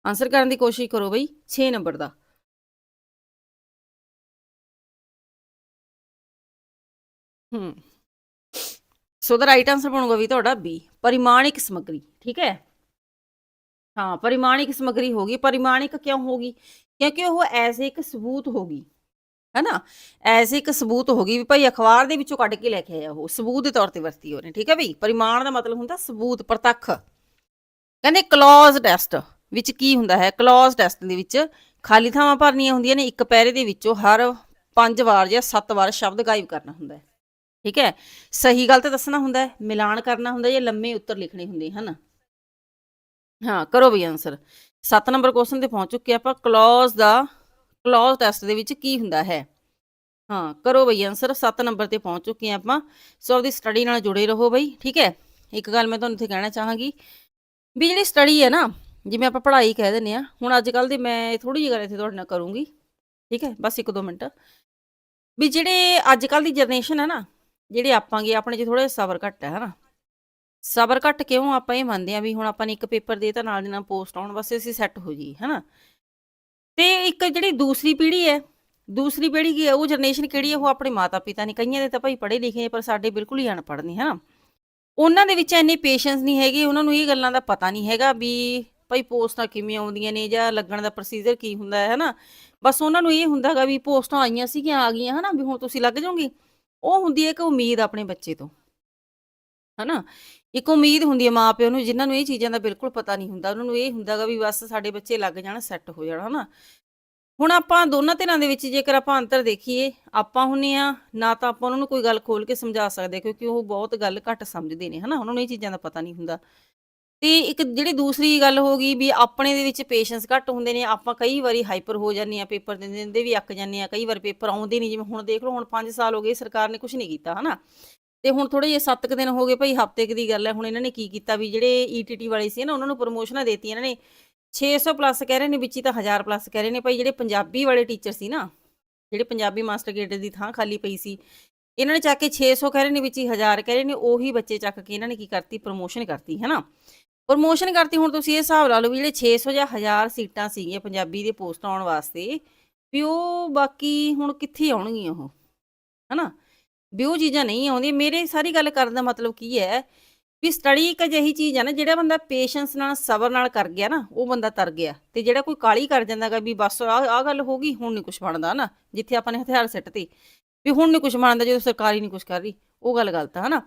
A: ਆਨਸਰ ਕਰਨ ਦੀ ਕੋਸ਼ਿਸ਼ ਕਰੋ ਬਈ 6 ਨੰਬਰ ਦਾ। ਹੂੰ। ਸੋ ਦਾ ਰਾਈਟ ਆਨਸਰ ਬਣੂਗਾ ਵੀ ਤੁਹਾਡਾ ਬੀ ਪਰਿਮਾਣਿਕ ਸਮੱਗਰੀ, ਠੀਕ ਹੈ? ਹਾਂ, ਪਰਿਮਾਣਿਕ ਸਮੱਗਰੀ ਹੋਗੀ ਪਰਿਮਾਣਿਕ ਕਿਉਂ ਹੋਗੀ ਕਿਉਂਕਿ ਉਹ ਐਸੇ ਇੱਕ ਸਬੂਤ ਹੋਗੀ ਹੈਨਾ? ਐਸੇ ਇੱਕ ਸਬੂਤ ਹੋਗੀ ਵੀ ਭਾਈ ਅਖਬਾਰ ਦੇ ਵਿੱਚੋਂ ਕੱਢ ਕੇ ਲੈ ਕੇ ਆਇਆ ਉਹ, ਸਬੂਤ ਦੇ ਤੌਰ ਤੇ ਵਰਤੀ ਉਹਨੇ, ਠੀਕ ਹੈ ਬਈ? ਪਰਿਮਾਣ ਦਾ ਮਤਲਬ ਹੁੰਦਾ ਸਬੂਤ, ਪ੍ਰਤੱਖ। ਕਹਿੰਦੇ ਕਲੌਜ਼ ਟੈਸਟ ਵਿੱਚ ਕੀ ਹੁੰਦਾ ਹੈ? ਕਲੌਜ਼ ਟੈਸਟ ਦੇ ਵਿੱਚ ਖਾਲੀ ਥਾਵਾਂ ਭਰਨੀਆਂ ਹੁੰਦੀਆਂ ਨੇ, ਇੱਕ ਪੈਰੇ ਦੇ ਵਿੱਚੋਂ ਹਰ ਪੰਜ ਵਾਰ ਜਾਂ ਸੱਤ ਵਾਰ ਸ਼ਬਦ ਗਾਇਬ ਕਰਨਾ ਹੁੰਦਾ ਹੈ। ਠੀਕ ਹੈ? ਸਹੀ ਗੱਲ ਤੇ ਦੱਸਣਾ ਹੁੰਦਾ ਹੈ, ਮਿਲਾਨ ਕਰਨਾ ਹੁੰਦਾ ਜਾਂ ਲੰਮੇ ਉੱਤਰ ਲਿਖਣੇ ਹੁੰਦੇ ਹਨ। ਹਾਂ, ਕਰੋ ਵੀ ਆਨਸਰ 7 ਨੰਬਰ ਕੁਐਸਚਨ ਤੇ ਪਹੁੰਚ ਚੁੱਕੇ ਆਪਾਂ। ਕਲੌਜ਼ ਦਾ ਕਲੌਜ਼ ਟੈਸਟ ਦੇ ਵਿੱਚ ਕੀ ਹੁੰਦਾ ਹੈ? ਹਾਂ, ਕਰੋ ਬਈ ਆਨਸਰ 7 ਨੰਬਰ ਤੇ ਪਹੁੰਚ ਚੁੱਕੇ ਆ ਆਪਾਂ। ਸੋ ਆਪਦੀ ਸਟੱਡੀ ਨਾਲ ਜੁੜੇ ਰਹੋ ਬਈ। ਠੀਕ ਹੈ? ਇੱਕ ਗੱਲ ਮੈਂ ਤੁਹਾਨੂੰ ਇੱਥੇ ਕਹਿਣਾ ਚਾਹਾਂਗੀ। ਵੀ ਜਿਹੜੀ ਸਟੱਡੀ ਹੈ ਨਾ ਜਿਵੇਂ ਆਪਾਂ ਪੜ੍ਹਾਈ ਕਹਿ ਦਿੰਦੇ ਆ ਹੁਣ ਅੱਜ ਕੱਲ ਦੀ ਮੈਂ ਥੋੜੀ ਜਿਹੀ ਗੱਲ ਇੱਥੇ ਤੁਹਾਡੇ ਨਾਲ ਕਰੂੰਗੀ, ਠੀਕ ਹੈ, ਬਸ ਇੱਕ ਦੋ ਮਿੰਟ। ਵੀ ਜਿਹੜੇ ਅੱਜ ਕੱਲ ਦੀ ਜਨਰੇਸ਼ਨ ਹੈ ਨਾ, ਜਿਹੜੇ ਆਪਾਂਗੇ ਆਪਣੇ 'ਚ ਥੋੜਾ ਸਬਰ ਘੱਟ ਹੈ ਹਨਾ ਸਬਰ ਘੱਟ ਕਿਉਂ ਆਪਾਂ ਇਹ ਮੰਨਦੇ ਆ ਵੀ ਹੁਣ ਆਪਾਂ ਨੇ ਇੱਕ ਪੇਪਰ ਦੇ ਤਾਂ ਨਾਲ ਦੀ ਨਾਲ ਪੋਸਟ ਆਉਣ, ਬਸ ਅਸੀਂ ਸੈੱਟ ਹੋ ਜੀ ਹਨਾ ਤੇ ਇੱਕ ਜਿਹੜੀ ਦੂਸਰੀ ਪੀੜ੍ਹੀ ਹੈ, ਦੂਸਰੀ ਪੀੜ੍ਹੀ ਕੀ ਹੈ, ਉਹ ਜਨਰੇਸ਼ਨ ਕਿਹੜੀ ਹੈ, ਉਹ ਆਪਣੇ ਮਾਤਾ ਪਿਤਾ ਨੇ, ਕਈਆਂ ਦੇ ਤਾਂ ਭਾਈ ਪੜ੍ਹੇ ਲਿਖੇ ਨੇ, ਪਰ ਸਾਡੇ ਬਿਲਕੁਲ ਹੀ ਅਨਪੜ੍ਹ ਨੇ ਹਨਾ ਉਹਨਾਂ ਦੇ ਵਿੱਚ ਇੰਨੀ ਪੇਸ਼ੈਂਸ ਨਹੀਂ ਹੈਗੀ, ਉਹਨਾਂ ਨੂੰ ਇਹ ਗੱਲਾਂ ਦਾ ਪਤਾ ਨਹੀਂ ਹੈਗਾ ਵੀ ਭਾਈ ਪੋਸਟਾਂ ਕਿਵੇਂ ਆਉਂਦੀਆਂ ਨੇ ਜਾਂ ਲੱਗਣ ਦਾ ਪ੍ਰੋਸੀਜਰ ਕੀ ਹੁੰਦਾ ਹੈ, ਹਨਾ? ਬਸ ਉਹਨਾਂ ਨੂੰ ਇਹ ਹੁੰਦਾਗਾ ਵੀ ਪੋਸਟਾਂ ਆਈਆਂ ਸੀਗੀਆਂ, ਆ ਗਈਆਂ, ਹਨਾ? ਵੀ ਹੁਣ ਤੁਸੀਂ ਲੱਗ ਜਾਓਗੇ। ਉਹ ਹੁੰਦੀ ਹੈ ਇੱਕ ਉਮੀਦ ਆਪਣੇ ਬੱਚੇ ਤੋਂ, ਹਨਾ? ਇੱਕ ਉਮੀਦ ਹੁੰਦੀ ਹੈ ਮਾਪਿਆਂ ਨੂੰ, ਜਿਨ੍ਹਾਂ ਨੂੰ ਇਹ ਚੀਜ਼ਾਂ ਦਾ ਬਿਲਕੁਲ ਪਤਾ ਨਹੀਂ ਹੁੰਦਾ। ਉਹਨਾਂ ਨੂੰ ਇਹ ਹੁੰਦਾਗਾ ਵੀ ਬਸ ਸਾਡੇ ਬੱਚੇ ਲੱਗ ਜਾਣ ਸੈੱਟ ਹੋ ਜਾਣ, ਹਨਾ? ਹੁਣ ਆਪਾਂ ਦੋਨਾਂ ਧਿਰਾਂ ਦੇ ਵਿੱਚ ਜੇਕਰ ਆਪਾਂ ਅੰਤਰ ਦੇਖੀਏ, ਆਪਾਂ ਹੁੰਨੇ ਆ, ਨਾ ਤਾਂ ਆਪਾਂ ਉਹਨਾਂ ਨੂੰ ਕੋਈ ਗੱਲ ਖੋਲ ਕੇ ਸਮਝਾ ਸਕਦੇ, ਕਿਉਂਕਿ ਉਹ ਬਹੁਤ ਗੱਲ ਘੱਟ ਸਮਝਦੇ ਨੇ, ਹਨਾ? ਉਹਨਾਂ ਨੂੰ ਇਹ ਚੀਜ਼ਾਂ ਦਾ ਪਤਾ ਨਹੀਂ ਹੁੰਦਾ। ਤੇ ਇੱਕ ਜਿਹੜੀ ਦੂਸਰੀ ਗੱਲ ਹੋ ਗਈ ਵੀ ਆਪਣੇ ਦੇ ਵਿੱਚ ਪੇਸ਼ੈਂਸ ਘੱਟ ਹੁੰਦੇ ਨੇ, ਆਪਾਂ ਕਈ ਵਾਰੀ ਹਾਈਪਰ ਹੋ ਜਾਂਦੇ ਆ ਪੇਪਰ ਦਿੰਦੇ ਦਿੰਦੇ ਵੀ ਅੱਕ ਜਾਂਦੇ ਆ ਕਈ ਵਾਰ ਪੇਪਰ ਆਉਂਦੇ ਨਹੀਂ, ਜਿਵੇਂ ਹੁਣ ਦੇਖ ਲਓ, ਹੁਣ 5 ਸਾਲ ਹੋ ਗਏ ਸਰਕਾਰ ਨੇ ਕੁਝ ਨਹੀਂ ਕੀਤਾ, ਹਨਾ। ਤੇ ਹੁਣ ਥੋੜੇ ਜਿਹੇ 7 ਕੁ ਦਿਨ ਹੋ ਗਏ ਭਾਈ ਹਫ਼ਤੇ ਕੁ ਦੀ ਗੱਲ ਹੈ, ਹੁਣ ਇਹਨਾਂ ਨੇ ਕੀ ਕੀਤਾ ਵੀ ਜਿਹੜੇ ਈਟੀਟੀ ਵਾਲੇ ਸੀ ਨਾ, ਉਹਨਾਂ ਨੂੰ ਪ੍ਰਮੋਸ਼ਨਾਂ ਦੇਤੀਆਂ ਇਹਨਾਂ ਨੇ। 600 ਪਲੱਸ ਕਹਿ ਰਹੇ ਨੇ, ਵਿੱਚ ਹੀ ਤਾਂ 1000 ਪਲੱਸ ਕਹਿ ਰਹੇ ਨੇ ਭਾਈ ਜਿਹੜੇ ਪੰਜਾਬੀ ਵਾਲੇ ਟੀਚਰ ਸੀ ਨਾ, ਜਿਹੜੇ ਪੰਜਾਬੀ ਮਾਸਟਰ ਗ੍ਰੇਡ ਦੀ ਥਾਂ ਖਾਲੀ ਪਈ ਸੀ, ਇਹਨਾਂ ਨੇ ਚੱਕ ਕੇ 600 ਕਹਿ ਰਹੇ ਨੇ, ਵਿੱਚ ਹੀ 1000 ਕਹਿ ਰਹੇ ਨੇ, ਉਹੀ ਬੱਚੇ ਚੱਕ ਕੇ ਇਹਨਾਂ ਨੇ ਕੀ ਕਰਤੀ ਪ੍ਰਮੋਸ਼ਨ ਕਰਤੀ ਹੈ ਨਾ ਪ੍ਰਮੋਸ਼ਨ ਕਰਤੀ, ਹੁਣ ਤੁਸੀਂ ਇਹ ਹਿਸਾਬ ਲਾ ਲਓ ਵੀ ਜਿਹੜੇ 600 ਜਾਂ 1000 ਸੀਟਾਂ ਸੀਗੀਆਂ ਪੰਜਾਬੀ ਦੇ ਪੋਸਟ ਆਉਣ ਵਾਸਤੇ, ਵੀ ਉਹ ਬਾਕੀ ਹੁਣ ਕਿੱਥੇ ਆਉਣਗੀਆਂ ਉਹ? ਹਨਾ? ਵੀ ਉਹ ਚੀਜ਼ਾਂ ਨਹੀਂ ਆਉਂਦੀਆਂ। ਮੇਰੇ ਸਾਰੀ ਗੱਲ ਕਰਨ ਦਾ ਮਤਲਬ ਕੀ ਹੈ ਵੀ ਸਟੱਡੀ ਇੱਕ ਅਜਿਹੀ ਚੀਜ਼ ਹੈ ਨਾ, ਜਿਹੜਾ ਬੰਦਾ ਪੇਸ਼ੈਂਸ ਨਾਲ, ਸਬਰ ਨਾਲ ਕਰ ਗਿਆ ਨਾ, ਉਹ ਬੰਦਾ ਤਰ ਗਿਆ। ਤੇ ਜਿਹੜਾ ਕੋਈ ਕਾਲੀ ਕਰ ਜਾਂਦਾਗਾ ਵੀ ਬਸ ਆ ਆ ਗੱਲ ਹੋ ਗਈ, ਹੁਣ ਨਹੀਂ ਕੁਝ ਬਣਦਾ ਨਾ ਜਿੱਥੇ ਆਪਾਂ ਨੇ ਹਥਿਆਰ ਸਿੱਟ ਤੇ ਵੀ ਹੁਣ ਨਹੀਂ ਕੁਝ ਬਣਦਾ, ਜਦੋਂ ਸਰਕਾਰ ਹੀ ਨਹੀਂ ਕੁਝ ਕਰ ਰਹੀ, ਉਹ ਗੱਲ ਗਲਤ ਹੈ ਹਨਾ?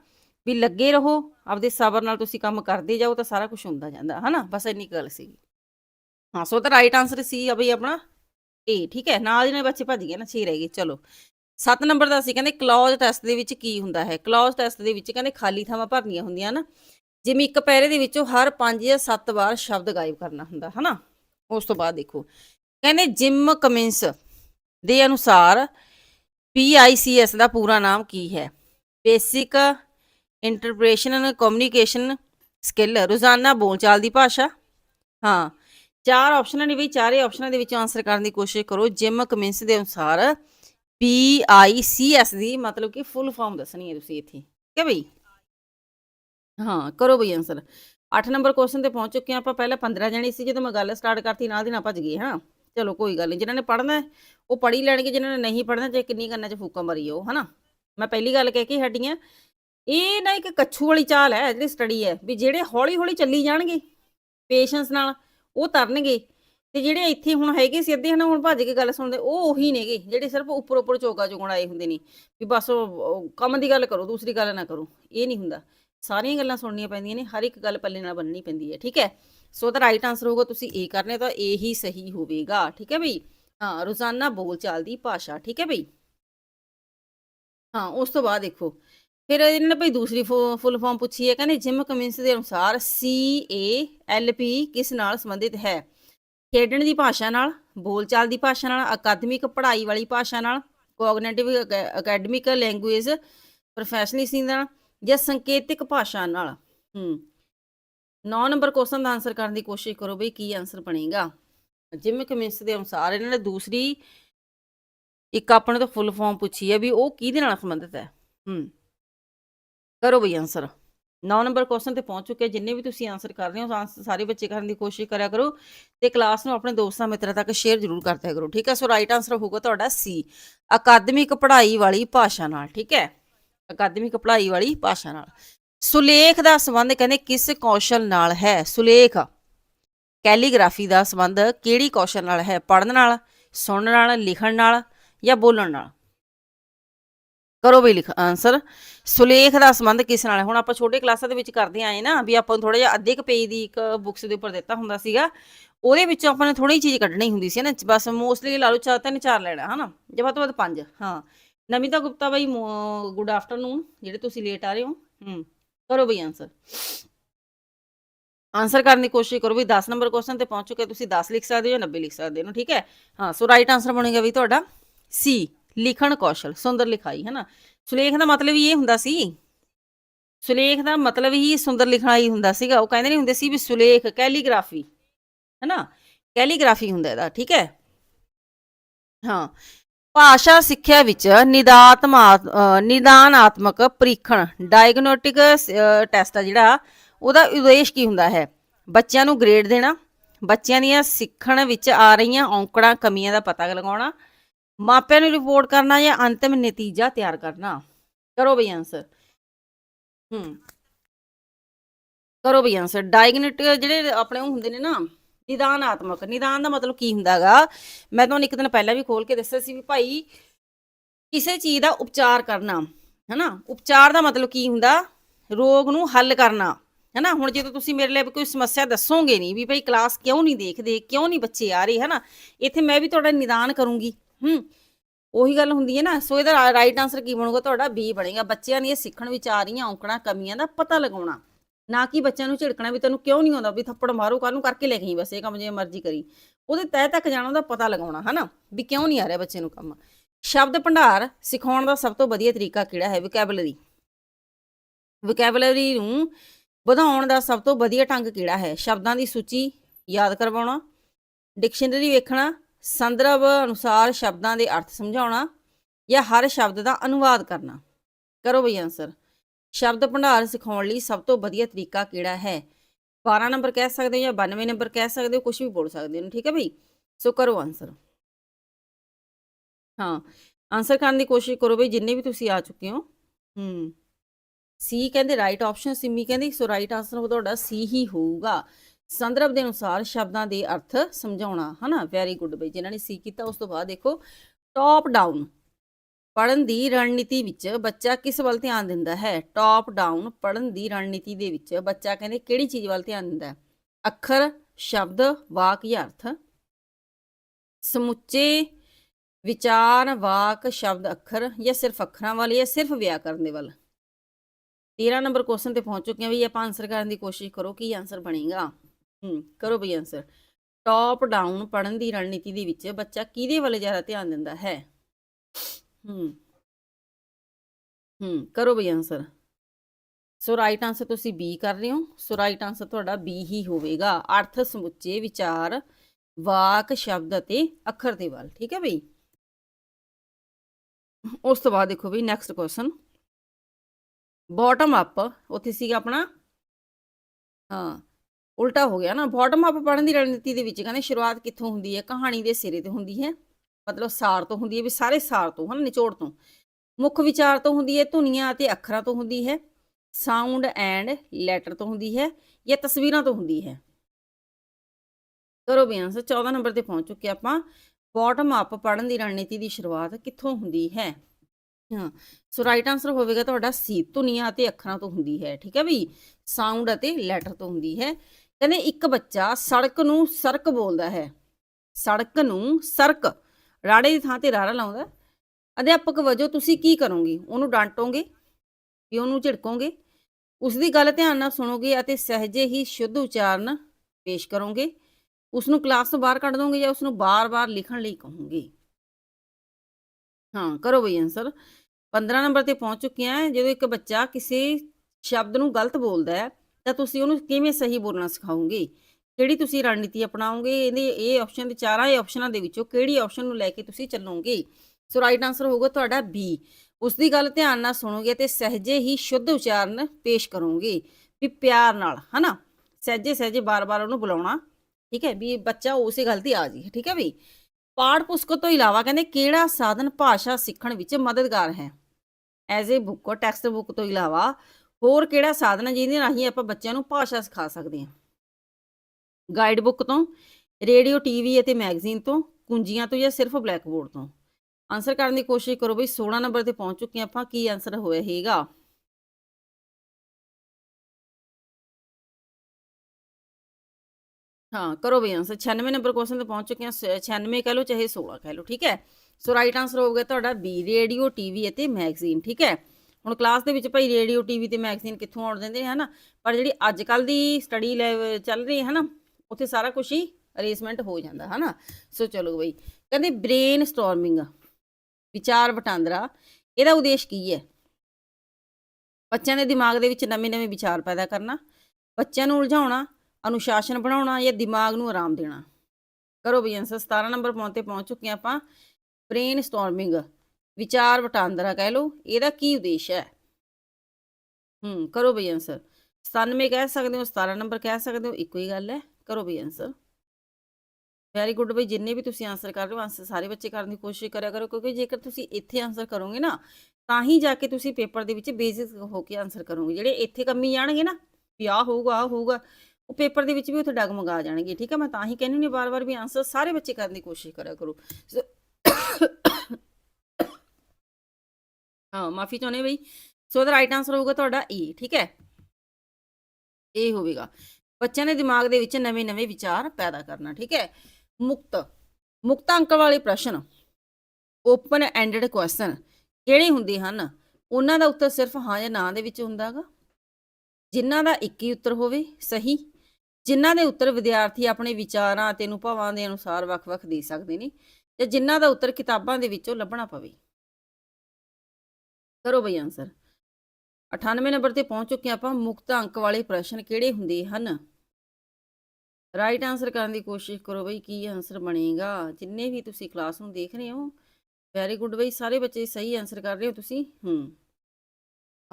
A: ਵੀ ਲੱਗੇ ਰਹੋ, ਆਪਦੇ ਸਬਰ ਨਾਲ ਤੁਸੀਂ ਕੰਮ ਕਰਦੇ ਜਾਓ ਤਾਂ ਸਾਰਾ ਕੁਝ ਹੁੰਦਾ ਜਾਂਦਾ, ਹਨਾ? ਬਸ ਇੰਨੀ ਕੁ ਗੱਲ ਸੀ ਹਾਂ, ਸੋ ਤਾਂ ਰਾਈਟ ਆਨਸਰ ਸੀ ਆ ਬਈ ਆਪਣਾ। ਏ ਠੀਕ ਹੈ? ਨਾਲ ਜਿਹਨੇ ਬੱਚੇ ਭੱਜ ਗਏ ਨਾ 6 ਰਹਿ ਗਏ, ਚਲੋ। 7 ਨੰਬਰ ਦਾ ਸੀ, ਕਹਿੰਦੇ ਕਲੌਜ਼ ਟੈਸਟ ਦੇ ਵਿੱਚ ਕੀ ਹੁੰਦਾ ਹੈ? ਕਲੌਜ਼ ਟੈਸਟ ਦੇ ਵਿੱਚ ਕਹਿੰਦੇ ਖਾਲੀ ਥਾਵਾਂ ਭਰਨੀਆਂ ਹੁੰਦੀਆਂ ਨਾ ਜਿਵੇਂ ਇੱਕ ਪੈਰੇ ਦੇ ਵਿੱਚੋਂ ਹਰ 5 ਜਾਂ 7 ਵਾਰ ਸ਼ਬਦ ਗਾਇਬ ਕਰਨਾ ਹੁੰਦਾ, ਹਨਾ? ਉਸ ਤੋਂ ਬਾਅਦ ਦੇਖੋ। ਕਹਿੰਦੇ ਜਿਮ ਕਮਿੰਸ ਦੇ ਅਨੁਸਾਰ PICS ਦਾ ਪੂਰਾ ਨਾਮ ਕੀ ਹੈ? ਬੇਸਿਕ ਇੰਟਰਪ੍ਰੀਟੇਸ਼ਨ ਕਮਿਊਨੀਕੇਸ਼ਨ ਸਕਿੱਲ ਰੋਜ਼ਾਨਾ ਬੋਲਚਾਲ ਦੀ ਭਾਸ਼ਾ। ਹਾਂ, ਚਾਰ ਆਪਸ਼ਨਾਂ ਨੇ ਵੀ, ਚਾਰੇ ਆਪਸ਼ਨਾਂ ਦੇ ਵਿੱਚੋਂ ਆਨਸਰ ਕਰਨ ਦੀ ਕੋਸ਼ਿਸ਼ ਕਰੋ। ਜਿਮ ਕਮਿੰਸ ਦੇ ਅਨੁਸਾਰ ਪੀ ਆਈ ਸੀ ਐਸ ਦੀ ਮਤਲਬ ਕਿ ਫੁੱਲ ਫਾਰਮ ਦੱਸਣੀ ਹੈ ਤੁਸੀਂ ਇੱਥੇ। ਠੀਕ ਹੈ ਬਈ? ਹਾਂ, ਕਰੋ ਬਈ ਆਨਸਰ 8 ਨੰਬਰ ਕੁਐਸਚਨ ਤੇ ਪਹੁੰਚ ਚੁੱਕੇ ਹਾਂ ਆਪਾਂ। ਪਹਿਲਾਂ 15 ਜਣੇ ਸੀ, ਜਦੋਂ ਮੈਂ ਗੱਲ ਸਟਾਰਟ ਕਰਤੀ, ਨਾਲ ਦੀ ਨਾਲ ਭੱਜ ਗਏ ਹਾਂ ਚਲੋ, ਕੋਈ ਗੱਲ ਨਹੀਂ। ਜਿਨ੍ਹਾਂ ਨੇ ਪੜ੍ਹਨਾ, ਉਹ ਪੜ੍ਹੀ ਲੈਣਗੇ। ਜਿਨ੍ਹਾਂ ਨੇ ਨਹੀਂ ਪੜਨਾ ਚਾਹੇ ਕਿੰਨੀ ਕੰਨਾਂ 'ਚ ਫੂਕਾਂ ਮਾਰੀ ਜਾਓ ਹਨਾ? ਮੈਂ ਪਹਿਲੀ ਗੱਲ ਕਹਿ ਕੇ ਹਟੀਆਂ ਇਹ ਨਾ ਇੱਕ ਕੱਛੂ ਵਾਲੀ ਚਾਲ ਹੈ ਜਿਹੜੀ ਸਟੱਡੀ ਹੈ, ਵੀ ਜਿਹੜੇ ਹੌਲੀ ਹੌਲੀ ਚੱਲੀ ਜਾਣਗੇ ਪੇਸ਼ੈਂਸ ਨਾਲ, ਉਹ ਤਰਨਗੇ। ਤੇ ਜਿਹੜੇ ਇੱਥੇ ਹੁਣ ਹੈਗੇ ਸੀ ਅੱਧੇ, ਹਨਾ, ਹੁਣ ਭੱਜ ਕੇ ਗੱਲ ਸੁਣਦੇ, ਉਹ ਉਹੀ ਨੇਗੇ, ਜਿਹੜੇ ਸਿਰਫ ਉੱਪਰ ਉੱਪਰ ਚੋਗਾ ਚੁਗਣ ਆਏ ਹੁੰਦੇ ਨੇ, ਵੀ ਬਸ ਕੰਮ ਦੀ ਗੱਲ ਕਰੋ, ਦੂਸਰੀ ਗੱਲ ਨਾ ਕਰੋ, ਇਹ ਨਹੀਂ ਹੁੰਦਾ। ਸਾਰੀਆਂ ਗੱਲਾਂ ਸੁਣਨੀਆਂ ਪੈਂਦੀਆਂ ਨੇ, ਹਰ ਇੱਕ ਗੱਲ ਪੱਲੇ ਨਾਲ ਬੰਨਣੀ ਪੈਂਦੀ ਹੈ, ਠੀਕ ਹੈ? ਸੋ ਦਾ ਰਾਈਟ ਆਨਸਰ ਹੋਊਗਾ, ਤੁਸੀਂ ਇਹ ਕਰਨੇ, ਤਾਂ ਇਹ ਹੀ ਸਹੀ ਹੋਵੇਗਾ, ਠੀਕ ਹੈ ਬਈ? ਹਾਂ, ਰੋਜ਼ਾਨਾ ਬੋਲਚਾਲ ਦੀ ਭਾਸ਼ਾ, ਠੀਕ ਹੈ ਬਈ? ਹਾਂ, ਉਸ ਤੋਂ ਬਾਅਦ ਦੇਖੋ ਫਿਰ ਇਹਨਾਂ ਨੇ ਭਾਈ ਦੂਸਰੀ ਫੁੱਲ ਫਾਰਮ ਪੁੱਛੀ ਹੈ ਕਹਿੰਦੇ ਜਿਮ ਕਮਿੰਸ ਦੇ ਅਨੁਸਾਰ ਸੀ ਏ ਐਲ ਪੀ ਕਿਸ ਨਾਲ ਸੰਬੰਧਿਤ ਹੈ? ਖੇਡਣ ਦੀ ਭਾਸ਼ਾ ਨਾਲ, ਬੋਲਚਾਲ ਦੀ ਭਾਸ਼ਾ ਨਾਲ, ਅਕਾਦਮਿਕ ਪੜ੍ਹਾਈ ਵਾਲੀ ਭਾਸ਼ਾ ਨਾਲ ਕੋਗਨੀਟਿਵ ਅਕੈਡਮਿਕ ਲੈਂਗੁਏਜ ਪ੍ਰੋਫੈਸ਼ਨਲਿਜ਼ਮ ਨਾਲ ਜਾਂ ਸੰਕੇਤਿਕ ਭਾਸ਼ਾ ਨਾਲ? ਹੂੰ। 9 ਨੰਬਰ ਕੁਐਸਚਨ ਦਾ ਆਨਸਰ ਕਰਨ ਦੀ ਕੋਸ਼ਿਸ਼ ਕਰੋ ਬਈ ਕੀ ਆਨਸਰ ਬਣੇਗਾ। ਜਿਮ ਕਮਿੰਸ ਦੇ ਅਨੁਸਾਰ ਇਹਨਾਂ ਨੇ ਦੂਸਰੀ, ਇੱਕ ਆਪਣੇ ਤੋਂ ਫੁੱਲ ਫਾਰਮ ਪੁੱਛੀ ਹੈ ਵੀ ਉਹ ਕਿਹਦੇ ਨਾਲ ਸੰਬੰਧਿਤ ਹੈ? ਹੂੰ। ਕਰੋ ਬਈ ਆਨਸਰ 9 ਨੰਬਰ ਕੁਐਸਚਨ ਤੇ ਪਹੁੰਚ ਚੁੱਕੇ ਜਿੰਨੇ ਵੀ ਤੁਸੀਂ ਆਨਸਰ ਕਰ ਰਹੇ ਹੋ ਆਨਸਰ ਸਾਰੇ ਬੱਚੇ ਕਰਨ ਦੀ ਕੋਸ਼ਿਸ਼ ਕਰਿਆ ਕਰੋ ਤੇ ਕਲਾਸ ਨੂੰ ਆਪਣੇ ਦੋਸਤਾਂ ਮਿੱਤਰਾਂ ਤੱਕ ਸ਼ੇਅਰ ਜ਼ਰੂਰ ਕਰਦਿਆ ਕਰੋ, ਠੀਕ ਹੈ? ਸੋ ਰਾਈਟ ਆਨਸਰ ਹੋਊਗਾ ਤੁਹਾਡਾ ਸੀ ਅਕਾਦਮਿਕ ਪੜ੍ਹਾਈ ਵਾਲੀ ਭਾਸ਼ਾ ਨਾਲ, ਠੀਕ ਹੈ? ਅਕਾਦਮਿਕ ਪੜ੍ਹਾਈ ਵਾਲੀ ਭਾਸ਼ਾ ਨਾਲ। ਸੁਲੇਖ ਦਾ ਸੰਬੰਧ ਕਹਿੰਦੇ ਕਿਸ ਕੌਸ਼ਲ ਨਾਲ ਹੈ? ਸੁਲੇਖ, ਕੈਲੀਗ੍ਰਾਫੀ ਦਾ ਸੰਬੰਧ ਕਿਹੜੀ ਕੌਸ਼ਲ ਨਾਲ ਹੈ? ਪੜ੍ਹਨ ਨਾਲ, ਸੁਣਨ ਨਾਲ, ਲਿਖਣ ਨਾਲ ਜਾਂ ਬੋਲਣ ਨਾਲ? ਕਰੋ ਬਈ ਲਿਖ ਆਨਸਰ ਸੁਲੇਖ ਦਾ ਸੰਬੰਧ ਕਿਸ ਨਾਲ ਹੈ? ਹੁਣ ਆਪਾਂ ਛੋਟੇ ਕਲਾਸਾਂ ਦੇ ਵਿੱਚ ਕਰਦੇ ਆਏ ਨਾ, ਵੀ ਆਪਾਂ ਨੂੰ ਥੋੜਾ ਜਿਹਾ ਅੱਧੇ ਕ ਪੇਜ ਦੀ ਇੱਕ ਬੁੱਕਸ ਦੇ ਉੱਪਰ ਦਿੱਤਾ ਹੁੰਦਾ ਸੀਗਾ। ਉਹਦੇ ਵਿੱਚੋਂ ਆਪਾਂ ਨੇ ਥੋੜੀ ਚੀਜ਼ ਕੱਢਣੀ ਹੁੰਦੀ ਸੀ ਨਾ, ਬਸ ਮੋਸਟਲੀ ਲਾ ਲਓ ਚਾਰ ਤਿੰਨ ਚਾਰ ਲੈਣਾ, ਹਨਾ? ਜੇ ਵੱਧ ਤੋਂ ਵੱਧ ਪੰਜ, ਹਾਂ। Namita Gupta bye good afternoon ਜਿਹੜੇ ਤੁਸੀਂ ਲੇਟ ਆ ਰਹੇ ਹੋ, ਹੂੰ, ਕਰੋ ਬਈ ਆਨਸਰ ਆਨਸਰ ਕਰਨ ਦੀ ਕੋਸ਼ਿਸ਼ ਕਰੋ ਵੀ 10 ਨੰਬਰ ਕੁਐਸਚਨ ਤੇ ਪਹੁੰਚ ਚੁੱਕੇ ਤੁਸੀਂ 10 ਲਿਖ ਸਕਦੇ ਹੋ ਜਾਂ 90 ਲਿਖ ਸਕਦੇ ਹੋ, ਠੀਕ ਹੈ? ਹਾਂ ਸੋ ਰਾਈਟ ਆਨਸਰ ਬਣੇਗਾ ਵੀ ਤੁਹਾਡਾ ਸੀ ਲਿਖਣ ਕੌਸ਼ਲ ਸੁੰਦਰ ਲਿਖਾਈ ਹੈ ਨਾ? ਸੁਲੇਖ ਦਾ ਮਤਲਬ ਇਹ ਹੁੰਦਾ ਸੀ। ਸੁਲੇਖ ਦਾ ਮਤਲਬ ਹੀ ਸੁੰਦਰ ਲਿਖਾਈ ਹੁੰਦਾ ਸੀਗਾ। ਉਹ ਕਹਿੰਦੇ ਨਹੀਂ ਹੁੰਦੇ ਸੀ ਵੀ ਸੁਲੇਖ ਕੈਲੀਗ੍ਰਾਫੀ ਹੈ ਨਾ? ਕੈਲੀਗ੍ਰਾਫੀ ਹੁੰਦਾ ਇਹਦਾ ਠੀਕ ਹੈ? ਹਾਂ। ਭਾਸ਼ਾ ਸਿੱਖਿਆ ਵਿੱਚ ਨਿਦਾਤਮਾ ਅ, ਨਿਦਾਨਾਤਮਕ ਪ੍ਰੀਖਣ ਡਾਇਗਨੋਸਟਿਕ ਟੈਸਟ ਆ ਜਿਹੜਾ ਉਹਦਾ ਉਦੇਸ਼ ਕੀ ਹੁੰਦਾ ਹੈ? ਬੱਚਿਆਂ ਨੂੰ ਗ੍ਰੇਡ ਦੇਣਾ ਬੱਚਿਆਂ ਦੀਆਂ ਸਿੱਖਣ ਵਿੱਚ ਆ ਰਹੀਆਂ ਔਂਕੜਾਂ ਕਮੀਆਂ ਦਾ ਪਤਾ ਲਗਾਉਣਾ ਮਾਪਿਆਂ ਨੂੰ ਰਿਪੋਰਟ ਕਰਨਾ ਜਾਂ ਅੰਤਿਮ ਨਤੀਜਾ ਤਿਆਰ ਕਰਨਾ? ਕਰੋ ਬਈ ਆਨਸਰ ਹੂੰ। ਕਰੋ ਬਈ ਆਨਸਰ ਡਾਇਗਨੋਸਟਿਕ ਜਿਹੜੇ ਆਪਣੇ ਉਹ ਹੁੰਦੇ ਨੇ ਨਾ, ਨਿਦਾਨਾਤਮਕ। ਨਿਦਾਨ ਦਾ ਮਤਲਬ ਕੀ ਹੁੰਦਾਗਾ ਮੈਂ ਤੁਹਾਨੂੰ ਇੱਕ ਦਿਨ ਪਹਿਲਾਂ ਵੀ ਖੋਲ ਕੇ ਦੱਸਿਆ ਸੀ ਵੀ ਭਾਈ ਕਿਸੇ ਚੀਜ਼ ਦਾ ਉਪਚਾਰ ਕਰਨਾ, ਹੈਨਾ? ਉਪਚਾਰ ਦਾ ਮਤਲਬ ਕੀ ਹੁੰਦਾ? ਰੋਗ ਨੂੰ ਹੱਲ ਕਰਨਾ, ਹੈਨਾ? ਹੁਣ ਜਦੋਂ ਤੁਸੀਂ ਮੇਰੇ ਲਈ ਕੋਈ ਸਮੱਸਿਆ ਦੱਸੋਗੇ ਨਹੀਂ ਵੀ ਭਾਈ ਕਲਾਸ ਕਿਉਂ ਨਹੀਂ ਦੇਖਦੇ ਕਿਉਂ ਨਹੀਂ ਬੱਚੇ ਆ ਰਹੇ, ਹੈਨਾ? ਇੱਥੇ ਮੈਂ ਵੀ ਤੁਹਾਡਾ ਨਿਦਾਨ ਕਰੂੰਗੀ। ਹੂੰ, ਉਹੀ ਗੱਲ ਹੁੰਦੀ ਹੈ ਨਾ, ਸੋ ਇਹਦਾ ਰਾਈਟ ਆਨਸਰ ਕੀ ਬਣੂਗਾ ਤੁਹਾਡਾ? ਬੀ ਬਣੇਗਾ। ਬੱਚਿਆਂ ਦੀਆਂ ਸਿੱਖਣ ਵਿੱਚ ਆ ਰਹੀਆਂ ਔਂਕੜਾਂ, ਕਮੀਆਂ ਦਾ ਪਤਾ ਲਗਾਉਣਾ। ਨਾ ਕਿ ਬੱਚਿਆਂ ਨੂੰ ਝਿੜਕਣਾ ਵੀ ਤੈਨੂੰ ਕਿਉਂ ਨਹੀਂ ਆਉਂਦਾ ਵੀ ਥੱਪੜ ਮਾਰੋ ਕੱਲ ਨੂੰ ਕਰਕੇ ਲੈ ਗਈ ਬਸ ਇਹ ਕੰਮ ਜਿਵੇਂ ਮਰਜ਼ੀ ਕਰੀ। ਉਹਦੇ ਤਹਿ ਤੱਕ ਜਾਣਾ, ਉਹਦਾ ਪਤਾ ਲਗਾਉਣਾ, ਹਨਾ? ਵੀ ਕਿਉਂ ਨਹੀਂ ਆ ਰਿਹਾ ਬੱਚੇ ਨੂੰ ਕੰਮ। ਸ਼ਬਦ ਭੰਡਾਰ ਸਿਖਾਉਣ ਦਾ ਸਭ ਤੋਂ ਵਧੀਆ ਤਰੀਕਾ ਕਿਹੜਾ ਹੈ? ਵੋਕੈਬਲਰੀ ਵੋਕੈਬਲਰੀ ਨੂੰ ਵਧਾਉਣ ਦਾ ਸਭ ਤੋਂ ਵਧੀਆ ਢੰਗ ਕਿਹੜਾ ਹੈ? ਸ਼ਬਦਾਂ ਦੀ ਸੂਚੀ ਯਾਦ ਕਰਵਾਉਣਾ ਡਿਕਸ਼ਨਰੀ ਵੇਖਣਾ ਸੰਦਰਭ ਅਨੁਸਾਰ ਸ਼ਬਦਾਂ ਦੇ ਅਰਥ ਸਮਝਾਉਣਾ ਜਾਂ ਹਰ ਸ਼ਬਦ ਦਾ ਅਨੁਵਾਦ ਕਰਨਾ? ਕਰੋ ਬਈ ਆਨਸਰ ਸ਼ਬਦ ਭੰਡਾਰ ਸਿਖਾਉਣ ਲਈ ਸਭ ਤੋਂ ਵਧੀਆ ਤਰੀਕਾ ਕਿਹੜਾ ਹੈ? 12 ਨੰਬਰ ਕਹਿ ਸਕਦੇ ਹੋ ਜਾਂ 92 ਨੰਬਰ ਕਹਿ ਸਕਦੇ ਹੋ? ਕੁਝ ਵੀ ਬੋਲ ਸਕਦੇ ਹੋ, ਠੀਕ ਹੈ ਬਈ? ਸੋ ਕਰੋ ਆਨਸਰ ਹਾਂ ਆਨਸਰ ਕਰਨ ਦੀ ਕੋਸ਼ਿਸ਼ ਕਰੋ ਬਈ, ਜਿੰਨੇ ਵੀ ਤੁਸੀਂ ਆ ਚੁੱਕੇ ਹੋ। ਹੂੰ। ਸੀ ਕਹਿੰਦੇ ਰਾਈਟ ਆਪਸ਼ਨ ਸਿੰਮੀ ਕਹਿੰਦੇ, ਸੋ ਰਾਈਟ ਆਨਸਰ ਤੁਹਾਡਾ ਸੀ ਹੀ ਹੋਊਗਾ। ਸੰਦਰਭ ਦੇ ਅਨੁਸਾਰ ਸ਼ਬਦਾਂ ਦੇ ਅਰਥ ਸਮਝਾਉਣਾ, ਹਨਾ? ਵੈਰੀ ਗੁੱਡ ਬਈ। ਜਿਨ੍ਹਾਂ ਨੇ ਸੀ ਕੀਤਾ, ਉਸ ਤੋਂ ਬਾਅਦ ਦੇਖੋ ਟੌਪ ਡਾਊਨ ਪੜਨ ਦੀ ਰਣਨੀਤੀ ਵਿੱਚ ਬੱਚਾ ਕਿਸ ਵੱਲ ਧਿਆਨ ਦਿੰਦਾ ਹੈ? ਟੌਪ ਡਾਊਨ ਪੜਨ ਦੀ ਰਣਨੀਤੀ ਦੇ ਵਿੱਚ ਬੱਚਾ ਕਹਿੰਦੇ ਕਿਹੜੀ ਚੀਜ਼ ਵੱਲ ਧਿਆਨ ਦਿੰਦਾ ਹੈ? ਅੱਖਰ, ਸ਼ਬਦ, ਵਾਕ ਜਾਂ ਅਰਥ? ਸਮੁੱਚੇ ਵਿਚਾਰ, ਵਾਕ, ਸ਼ਬਦ, ਅੱਖਰ ਜਾਂ ਸਿਰਫ ਅੱਖਰਾਂ ਵੱਲ ਜਾਂ ਸਿਰਫ ਵਿਆਕਰਨ ਦੇ ਵੱਲ? 13 ਨੰਬਰ ਕੁਐਸਚਨ ਤੇ ਪਹੁੰਚ ਚੁੱਕੇ ਹਾਂ ਵੀ ਆਪਾਂ ਆਨਸਰ ਕਰਨ ਦੀ ਕੋਸ਼ਿਸ਼ ਕਰੋ, ਕੀ ਆਨਸਰ ਬਣੇਗਾ? ਹੂੰ, ਕਰੋ ਬਈ ਆਨਸਰ ਟੌਪ ਡਾਊਨ ਪੜਨ ਦੀ ਰਣਨੀਤੀ ਦੇ ਵਿੱਚ ਬੱਚਾ ਕਿਹਦੇ ਵੱਲ ਜ਼ਿਆਦਾ ਧਿਆਨ ਦਿੰਦਾ ਹੈ? ਹੂੰ ਹੂੰ, ਕਰੋ ਬਈ ਆਨਸਰ ਸੋ ਰਾਈਟ ਆਨਸਰ ਤੁਸੀਂ ਬੀ ਕਰ ਰਹੇ ਹੋ। ਸੋ ਰਾਈਟ ਆਨਸਰ ਤੁਹਾਡਾ ਬੀ ਹੀ ਹੋਵੇਗਾ। ਅਰਥ, ਸਮੁੱਚੇ ਵਿਚਾਰ, ਵਾਕ, ਸ਼ਬਦ ਅਤੇ ਅੱਖਰ ਦੇ ਵੱਲ, ਠੀਕ ਹੈ ਬਈ? ਉਸ ਤੋਂ ਬਾਅਦ ਦੇਖੋ ਬਈ ਨੈਕਸਟ ਕੁਐਸਚਨ ਬਾਟਮ ਅਪ ਉੱਥੇ ਸੀਗਾ ਆਪਣਾ, ਹਾਂ ਉਲਟਾ ਹੋ ਗਿਆ ਨਾ ਬਾਟਮ ਅਪ ਪੜਨ ਦੀ ਰਣਨੀਤੀ ਦੇ ਵਿੱਚ ਕਹਿੰਦੇ ਸ਼ੁਰੂਆਤ ਕਿੱਥੋਂ ਹੁੰਦੀ ਹੈ? ਕਹਾਣੀ ਦੇ ਸਿਰੇ ਤੇ ਹੁੰਦੀ ਹੈ। ਮਤਲਬ ਸਾਰ ਤੋਂ ਹੁੰਦੀ ਹੈ ਵੀ ਸਾਰੇ ਸਾਰ ਤੋਂ, ਹਨ, ਨਿਚੋੜ ਤੋਂ। ਮੁੱਖ ਵਿਚਾਰ ਤੋਂ ਹੁੰਦੀ ਹੈ, ਧੁਨੀਆਂ ਅਤੇ ਅੱਖਰਾਂ ਤੋਂ ਹੁੰਦੀ ਹੈ। ਸਾਊਂਡ ਐਂਡ ਲੈਟਰ ਤੋਂ ਹੁੰਦੀ ਹੈ ਜਾਂ ਤਸਵੀਰਾਂ ਤੋਂ ਹੁੰਦੀ ਹੈ? ਕਰੋ ਵੀ ਆਨਸਰ 14 ਨੰਬਰ ਤੇ ਪਹੁੰਚ ਚੁੱਕੇ ਆਪਾਂ। ਬਾਟਮ ਅਪ ਪੜਨ ਦੀ ਰਣਨੀਤੀ ਦੀ ਸ਼ੁਰੂਆਤ ਕਿੱਥੋਂ ਹੁੰਦੀ ਹੈ? ਹਾਂ, ਸੋ ਰਾਈਟ ਆਨਸਰ ਹੋਵੇਗਾ ਤੁਹਾਡਾ ਸੀ, ਧੁਨੀਆਂ ਅਤੇ ਅੱਖਰਾਂ ਤੋਂ ਹੁੰਦੀ ਹੈ, ਠੀਕ ਹੈ ਵੀ? ਸਾਊਂਡ ਅਤੇ ਲੈਟਰ ਤੋਂ ਹੁੰਦੀ ਹੈ। ਕਹਿੰਦੇ ਇੱਕ ਬੱਚਾ ਸੜਕ ਨੂੰ ਸਰਕ ਬੋਲਦਾ ਹੈ। ਸੜਕ ਨੂੰ ਸਰਕ। ਰਾੜੇ ਦੀ ਥਾਂ ਤੇ ਰਾੜਾ ਲਾਉਂਦਾ ਅਧਿਆਪਕ ਵਜੋਂ ਤੁਸੀਂ ਕੀ ਕਰੋਗੇ? ਉਹਨੂੰ ਡਾਂਟੋਗੇ ਕਿ ਉਹਨੂੰ ਝਿੜਕੋਗੇ। ਉਸ ਦੀ ਗੱਲ ਧਿਆਨ ਨਾਲ ਸੁਣੋਗੇ ਅਤੇ ਸਹਜੇ ਹੀ ਸ਼ੁੱਧ ਉਚਾਰਨ ਪੇਸ਼ ਕਰੋਗੇ। ਉਸ ਨੂੰ ਕਲਾਸ ਤੋਂ ਬਾਹਰ ਕੱਢ ਦੋਗੇ ਜਾਂ ਉਸ ਨੂੰ ਬਾਰ-ਬਾਰ ਲਿਖਣ ਲਈ ਕਹੋਗੇ। ਹਾਂ, ਕਰੋ ਬਈ ਆਨਸਰ 15 ਨੰਬਰ ਤੇ ਪਹੁੰਚ ਚੁੱਕੇ ਆ ਜਦੋਂ ਇੱਕ ਬੱਚਾ ਕਿਸੇ ਸ਼ਬਦ ਨੂੰ ਗਲਤ ਬੋਲਦਾ ਹੈ ਤਾਂ ਤੁਸੀਂ ਉਹਨੂੰ ਕਿਵੇਂ ਸਹੀ ਬੋਲਣਾ ਸਿਖਾਓਗੇ? ਕਿਹੜੀ ਤੁਸੀਂ ਰਣਨੀਤੀ ਅਪਣਾਓਗੇ? ਇਹਦੇ, ਇਹ ਆਪਸ਼ਨ ਦੇ ਚਾਰਾਂ ਹੀ ਆਪਸ਼ਨਾਂ ਦੇ ਵਿੱਚੋਂ ਕਿਹੜੀ ਆਪਸ਼ਨ ਨੂੰ ਲੈ ਕੇ ਤੁਸੀਂ ਚੱਲੋਗੇ? ਸੋ ਰਾਈਟ ਆਨਸਰ ਹੋਊਗਾ ਤੁਹਾਡਾ ਬੀ ਉਸ ਦੀ ਗੱਲ ਧਿਆਨ ਨਾਲ ਸੁਣੋਗੇ ਤੇ ਸਹਜੇ ਹੀ ਸ਼ੁੱਧ ਉਚਾਰਨ ਪੇਸ਼ ਕਰੋਗੇ ਵੀ ਪਿਆਰ ਨਾਲ, ਹਨਾ? ਸਹਜੇ ਸਹਜੇ ਬਾਰ-ਬਾਰ ਉਹਨੂੰ ਬੁਲਾਉਣਾ, ਠੀਕ ਹੈ? ਵੀ ਬੱਚਾ ਉਸੇ ਗੱਲ ਤੇ ਆ ਜੀ, ਠੀਕ ਹੈ ਵੀ? ਪਾਠ ਪੁਸਤਕ ਤੋਂ ਇਲਾਵਾ ਕਹਿੰਦੇ ਕਿਹੜਾ ਸਾਧਨ ਭਾਸ਼ਾ ਸਿੱਖਣ ਵਿੱਚ ਮਦਦਗਾਰ ਹੈ? As a book text book ਤੋਂ ਇਲਾਵਾ ਹੋਰ ਕਿਹੜਾ ਸਾਧਨ ਹੈ ਜਿਹਦੇ ਰਾਹੀਂ ਆਪਾਂ ਬੱਚਿਆਂ ਨੂੰ ਭਾਸ਼ਾ ਸਿਖਾ ਸਕਦੇ ਹਾਂ? ਗਾਈਡ ਬੁੱਕ ਤੋਂ ਰੇਡੀਓ ਟੀਵੀ ਅਤੇ ਮੈਗਜ਼ੀਨ ਤੋਂ, ਕੁੰਜੀਆਂ ਤੋਂ ਜਾਂ ਸਿਰਫ ਬਲੈਕ ਬੋਰਡ ਤੋਂ? ਆਨਸਰ ਕਰਨ ਦੀ ਕੋਸ਼ਿਸ਼ ਕਰੋ ਬਈ 16 ਨੰਬਰ ਤੇ ਪਹੁੰਚ ਚੁੱਕੇ ਆਪਾਂ, ਕੀ ਆਨਸਰ ਹੋਏਗਾ ਹਾਂ, ਕਰੋ ਬਈ ਆਨਸਰ 96 ਨੰਬਰ ਕੁਐਸਚਨ ਤੇ ਪਹੁੰਚ ਚੁੱਕੇ ਹਾਂ 96 ਕਹਿ ਲਓ ਚਾਹੇ 16 ਕਹਿ ਲਓ, ਠੀਕ ਹੈ? ਸੋ ਰਾਈਟ ਆਨਸਰ ਹੋਊਗਾ ਤੁਹਾਡਾ ਬੀ ਰੇਡੀਓ ਟੀਵੀ ਅਤੇ ਮੈਗਜ਼ੀਨ ਠੀਕ ਹੈ? ਹੁਣ ਕਲਾਸ ਦੇ ਵਿੱਚ ਭਾਈ ਰੇਡੀਓ ਟੀਵੀ ਤੇ ਮੈਗਜ਼ੀਨ ਕਿੱਥੋਂ ਆਉਣ ਦਿੰਦੇ ਹਨ? ਪਰ ਜਿਹੜੀ ਅੱਜ ਕੱਲ ਦੀ ਸਟੱਡੀ ਚੱਲ ਰਹੀ ਹੈ ਨਾ ਉੱਥੇ ਸਾਰਾ ਕੁਝ ਹੀ ਅਰੇਂਜਮੈਂਟ ਹੋ ਜਾਂਦਾ ਹੈ ਨਾ ਸੋ ਚਲੋ ਬਈ, ਕਹਿੰਦੇ ਬ੍ਰੇਨ ਸਟਾਰਮਿੰਗ ਵਿਚਾਰ ਵਟਾਂਦਰਾ, ਇਹਦਾ ਉਦੇਸ਼ ਕੀ ਹੈ? ਬੱਚਿਆਂ ਦੇ ਦਿਮਾਗ ਦੇ ਵਿੱਚ ਨਵੇਂ-ਨਵੇਂ ਵਿਚਾਰ ਪੈਦਾ ਕਰਨਾ, ਬੱਚਿਆਂ ਨੂੰ ਉਲਝਾਉਣਾ, ਅਨੁਸ਼ਾਸਨ ਬਣਾਉਣਾ ਜਾਂ ਦਿਮਾਗ ਨੂੰ ਆਰਾਮ ਦੇਣਾ। ਕਰੋ ਬਈ ਆਨਸਰ 17 ਨੰਬਰ ਪਹੁੰਚ ਤੇ ਪਹੁੰਚ ਚੁੱਕੇ ਆਪਾਂ ਬ੍ਰੇਨ ਸਟਾਰਮਿੰਗ ਵਿਚਾਰ ਵਟਾਂਦਰਾ ਕਹਿ ਲਓ, ਇਹਦਾ ਕੀ ਉਦੇਸ਼ ਹੈ? ਹੂੰ, ਕਰੋ ਬਈ ਆਨਸਰ 97 ਕਹਿ ਸਕਦੇ ਹੋ 17 ਨੰਬਰ ਕਹਿ ਸਕਦੇ ਹੋ, ਇੱਕੋ ਹੀ ਗੱਲ ਹੈ, ਕਰੋ ਬਈ ਆਨਸਰ ਵੈਰੀ ਗੁੱਡ ਬਈ, ਜਿੰਨੇ ਵੀ ਤੁਸੀਂ ਆਨਸਰ ਕਰ ਰਹੇ ਹੋ ਆਨਸਰ ਸਾਰੇ ਬੱਚੇ ਕਰਨ ਦੀ ਕੋਸ਼ਿਸ਼ ਕਰਿਆ ਕਰੋ, ਕਿਉਂਕਿ ਜੇਕਰ ਤੁਸੀਂ ਇੱਥੇ ਆਨਸਰ ਕਰੋਗੇ ਨਾ, ਤਾਂ ਹੀ ਜਾ ਕੇ ਤੁਸੀਂ ਪੇਪਰ ਦੇ ਵਿੱਚ ਬੇਸਿਕ ਹੋ ਕੇ ਆਨਸਰ ਕਰੋਗੇ। ਜਿਹੜੇ ਇੱਥੇ ਕਮੀ ਜਾਣਗੇ ਨਾ, ਵੀ ਆਹ ਹੋਊਗਾ ਆਹ ਹੋਊਗਾ, ਉਹ ਪੇਪਰ ਦੇ ਵਿੱਚ ਵੀ ਉੱਥੇ ਡਗਮਗਾ ਜਾਣਗੇ, ਠੀਕ ਹੈ? ਮੈਂ ਤਾਂ ਹੀ ਕਹਿੰਦੀ ਹੁੰਦੀ ਵਾਰ-ਵਾਰ ਵੀ ਆਨਸਰ ਸਾਰੇ ਬੱਚੇ ਕਰਨ ਦੀ ਕੋਸ਼ਿਸ਼ ਕਰਿਆ ਕਰੋ। ਹਾਂ, ਮਾਫੀ ਚਾਹੁੰਦੇ ਬਈ? ਸੋ ਦਾ ਰਾਈਟ ਆਨਸਰ ਹੋਊਗਾ ਤੁਹਾਡਾ ਈ ਠੀਕ ਹੈ? ਇਹ ਹੋਵੇਗਾ। ਬੱਚਿਆਂ ਦੇ ਦਿਮਾਗ ਦੇ ਵਿੱਚ ਨਵੇਂ-ਨਵੇਂ ਵਿਚਾਰ ਪੈਦਾ ਕਰਨਾ, ਠੀਕ ਹੈ? ਮੁਕਤ ਮੁਕਤ ਅੰਕ ਵਾਲੇ ਪ੍ਰਸ਼ਨ ਓਪਨ ਐਂਡਡ ਕੁਐਸਚਨ ਕਿਹੜੇ ਹੁੰਦੇ ਹਨ? ਉਹਨਾਂ ਦਾ ਉੱਤਰ ਸਿਰਫ ਹਾਂ ਜਾਂ ਨਾ ਦੇ ਵਿੱਚ ਹੁੰਦਾਗਾ ਜਿਨ੍ਹਾਂ ਦਾ ਇੱਕ ਹੀ ਉੱਤਰ ਹੋਵੇ, ਸਹੀ। ਜਿਨ੍ਹਾਂ ਦੇ ਉੱਤਰ ਵਿਦਿਆਰਥੀ ਆਪਣੇ ਵਿਚਾਰਾਂ ਅਤੇ ਅਨੁਭਵਾਂ ਦੇ ਅਨੁਸਾਰ ਵੱਖ-ਵੱਖ ਦੇ ਸਕਦੇ ਨੇ, ਜਾਂ ਜਿਨ੍ਹਾਂ ਦਾ ਉੱਤਰ ਕਿਤਾਬਾਂ ਦੇ ਵਿੱਚੋਂ ਲੱਭਣਾ ਪਵੇ। ਕਰੋ ਬਈ ਆਨਸਰ 98 ਨੰਬਰ ਤੇ ਪਹੁੰਚ ਚੁੱਕੇ ਆਪਾਂ, ਮੁਕਤ ਅੰਕ ਵਾਲੇ ਪ੍ਰਸ਼ਨ ਕਿਹੜੇ ਹੁੰਦੇ ਹਨ? ਰਾਈਟ ਆਨਸਰ ਕਰਨ ਦੀ ਕੋਸ਼ਿਸ਼ ਕਰੋ ਬਈ, ਕੀ ਆਨਸਰ ਬਣੇਗਾ? ਜਿੰਨੇ ਵੀ ਤੁਸੀਂ ਕਲਾਸ ਨੂੰ ਦੇਖ ਰਹੇ ਹੋ ਵੈਰੀ ਗੁੱਡ ਬਈ, ਸਾਰੇ ਬੱਚੇ ਸਹੀ ਆਨਸਰ ਕਰ ਰਹੇ ਹੋ ਤੁਸੀਂ? ਹੂੰ।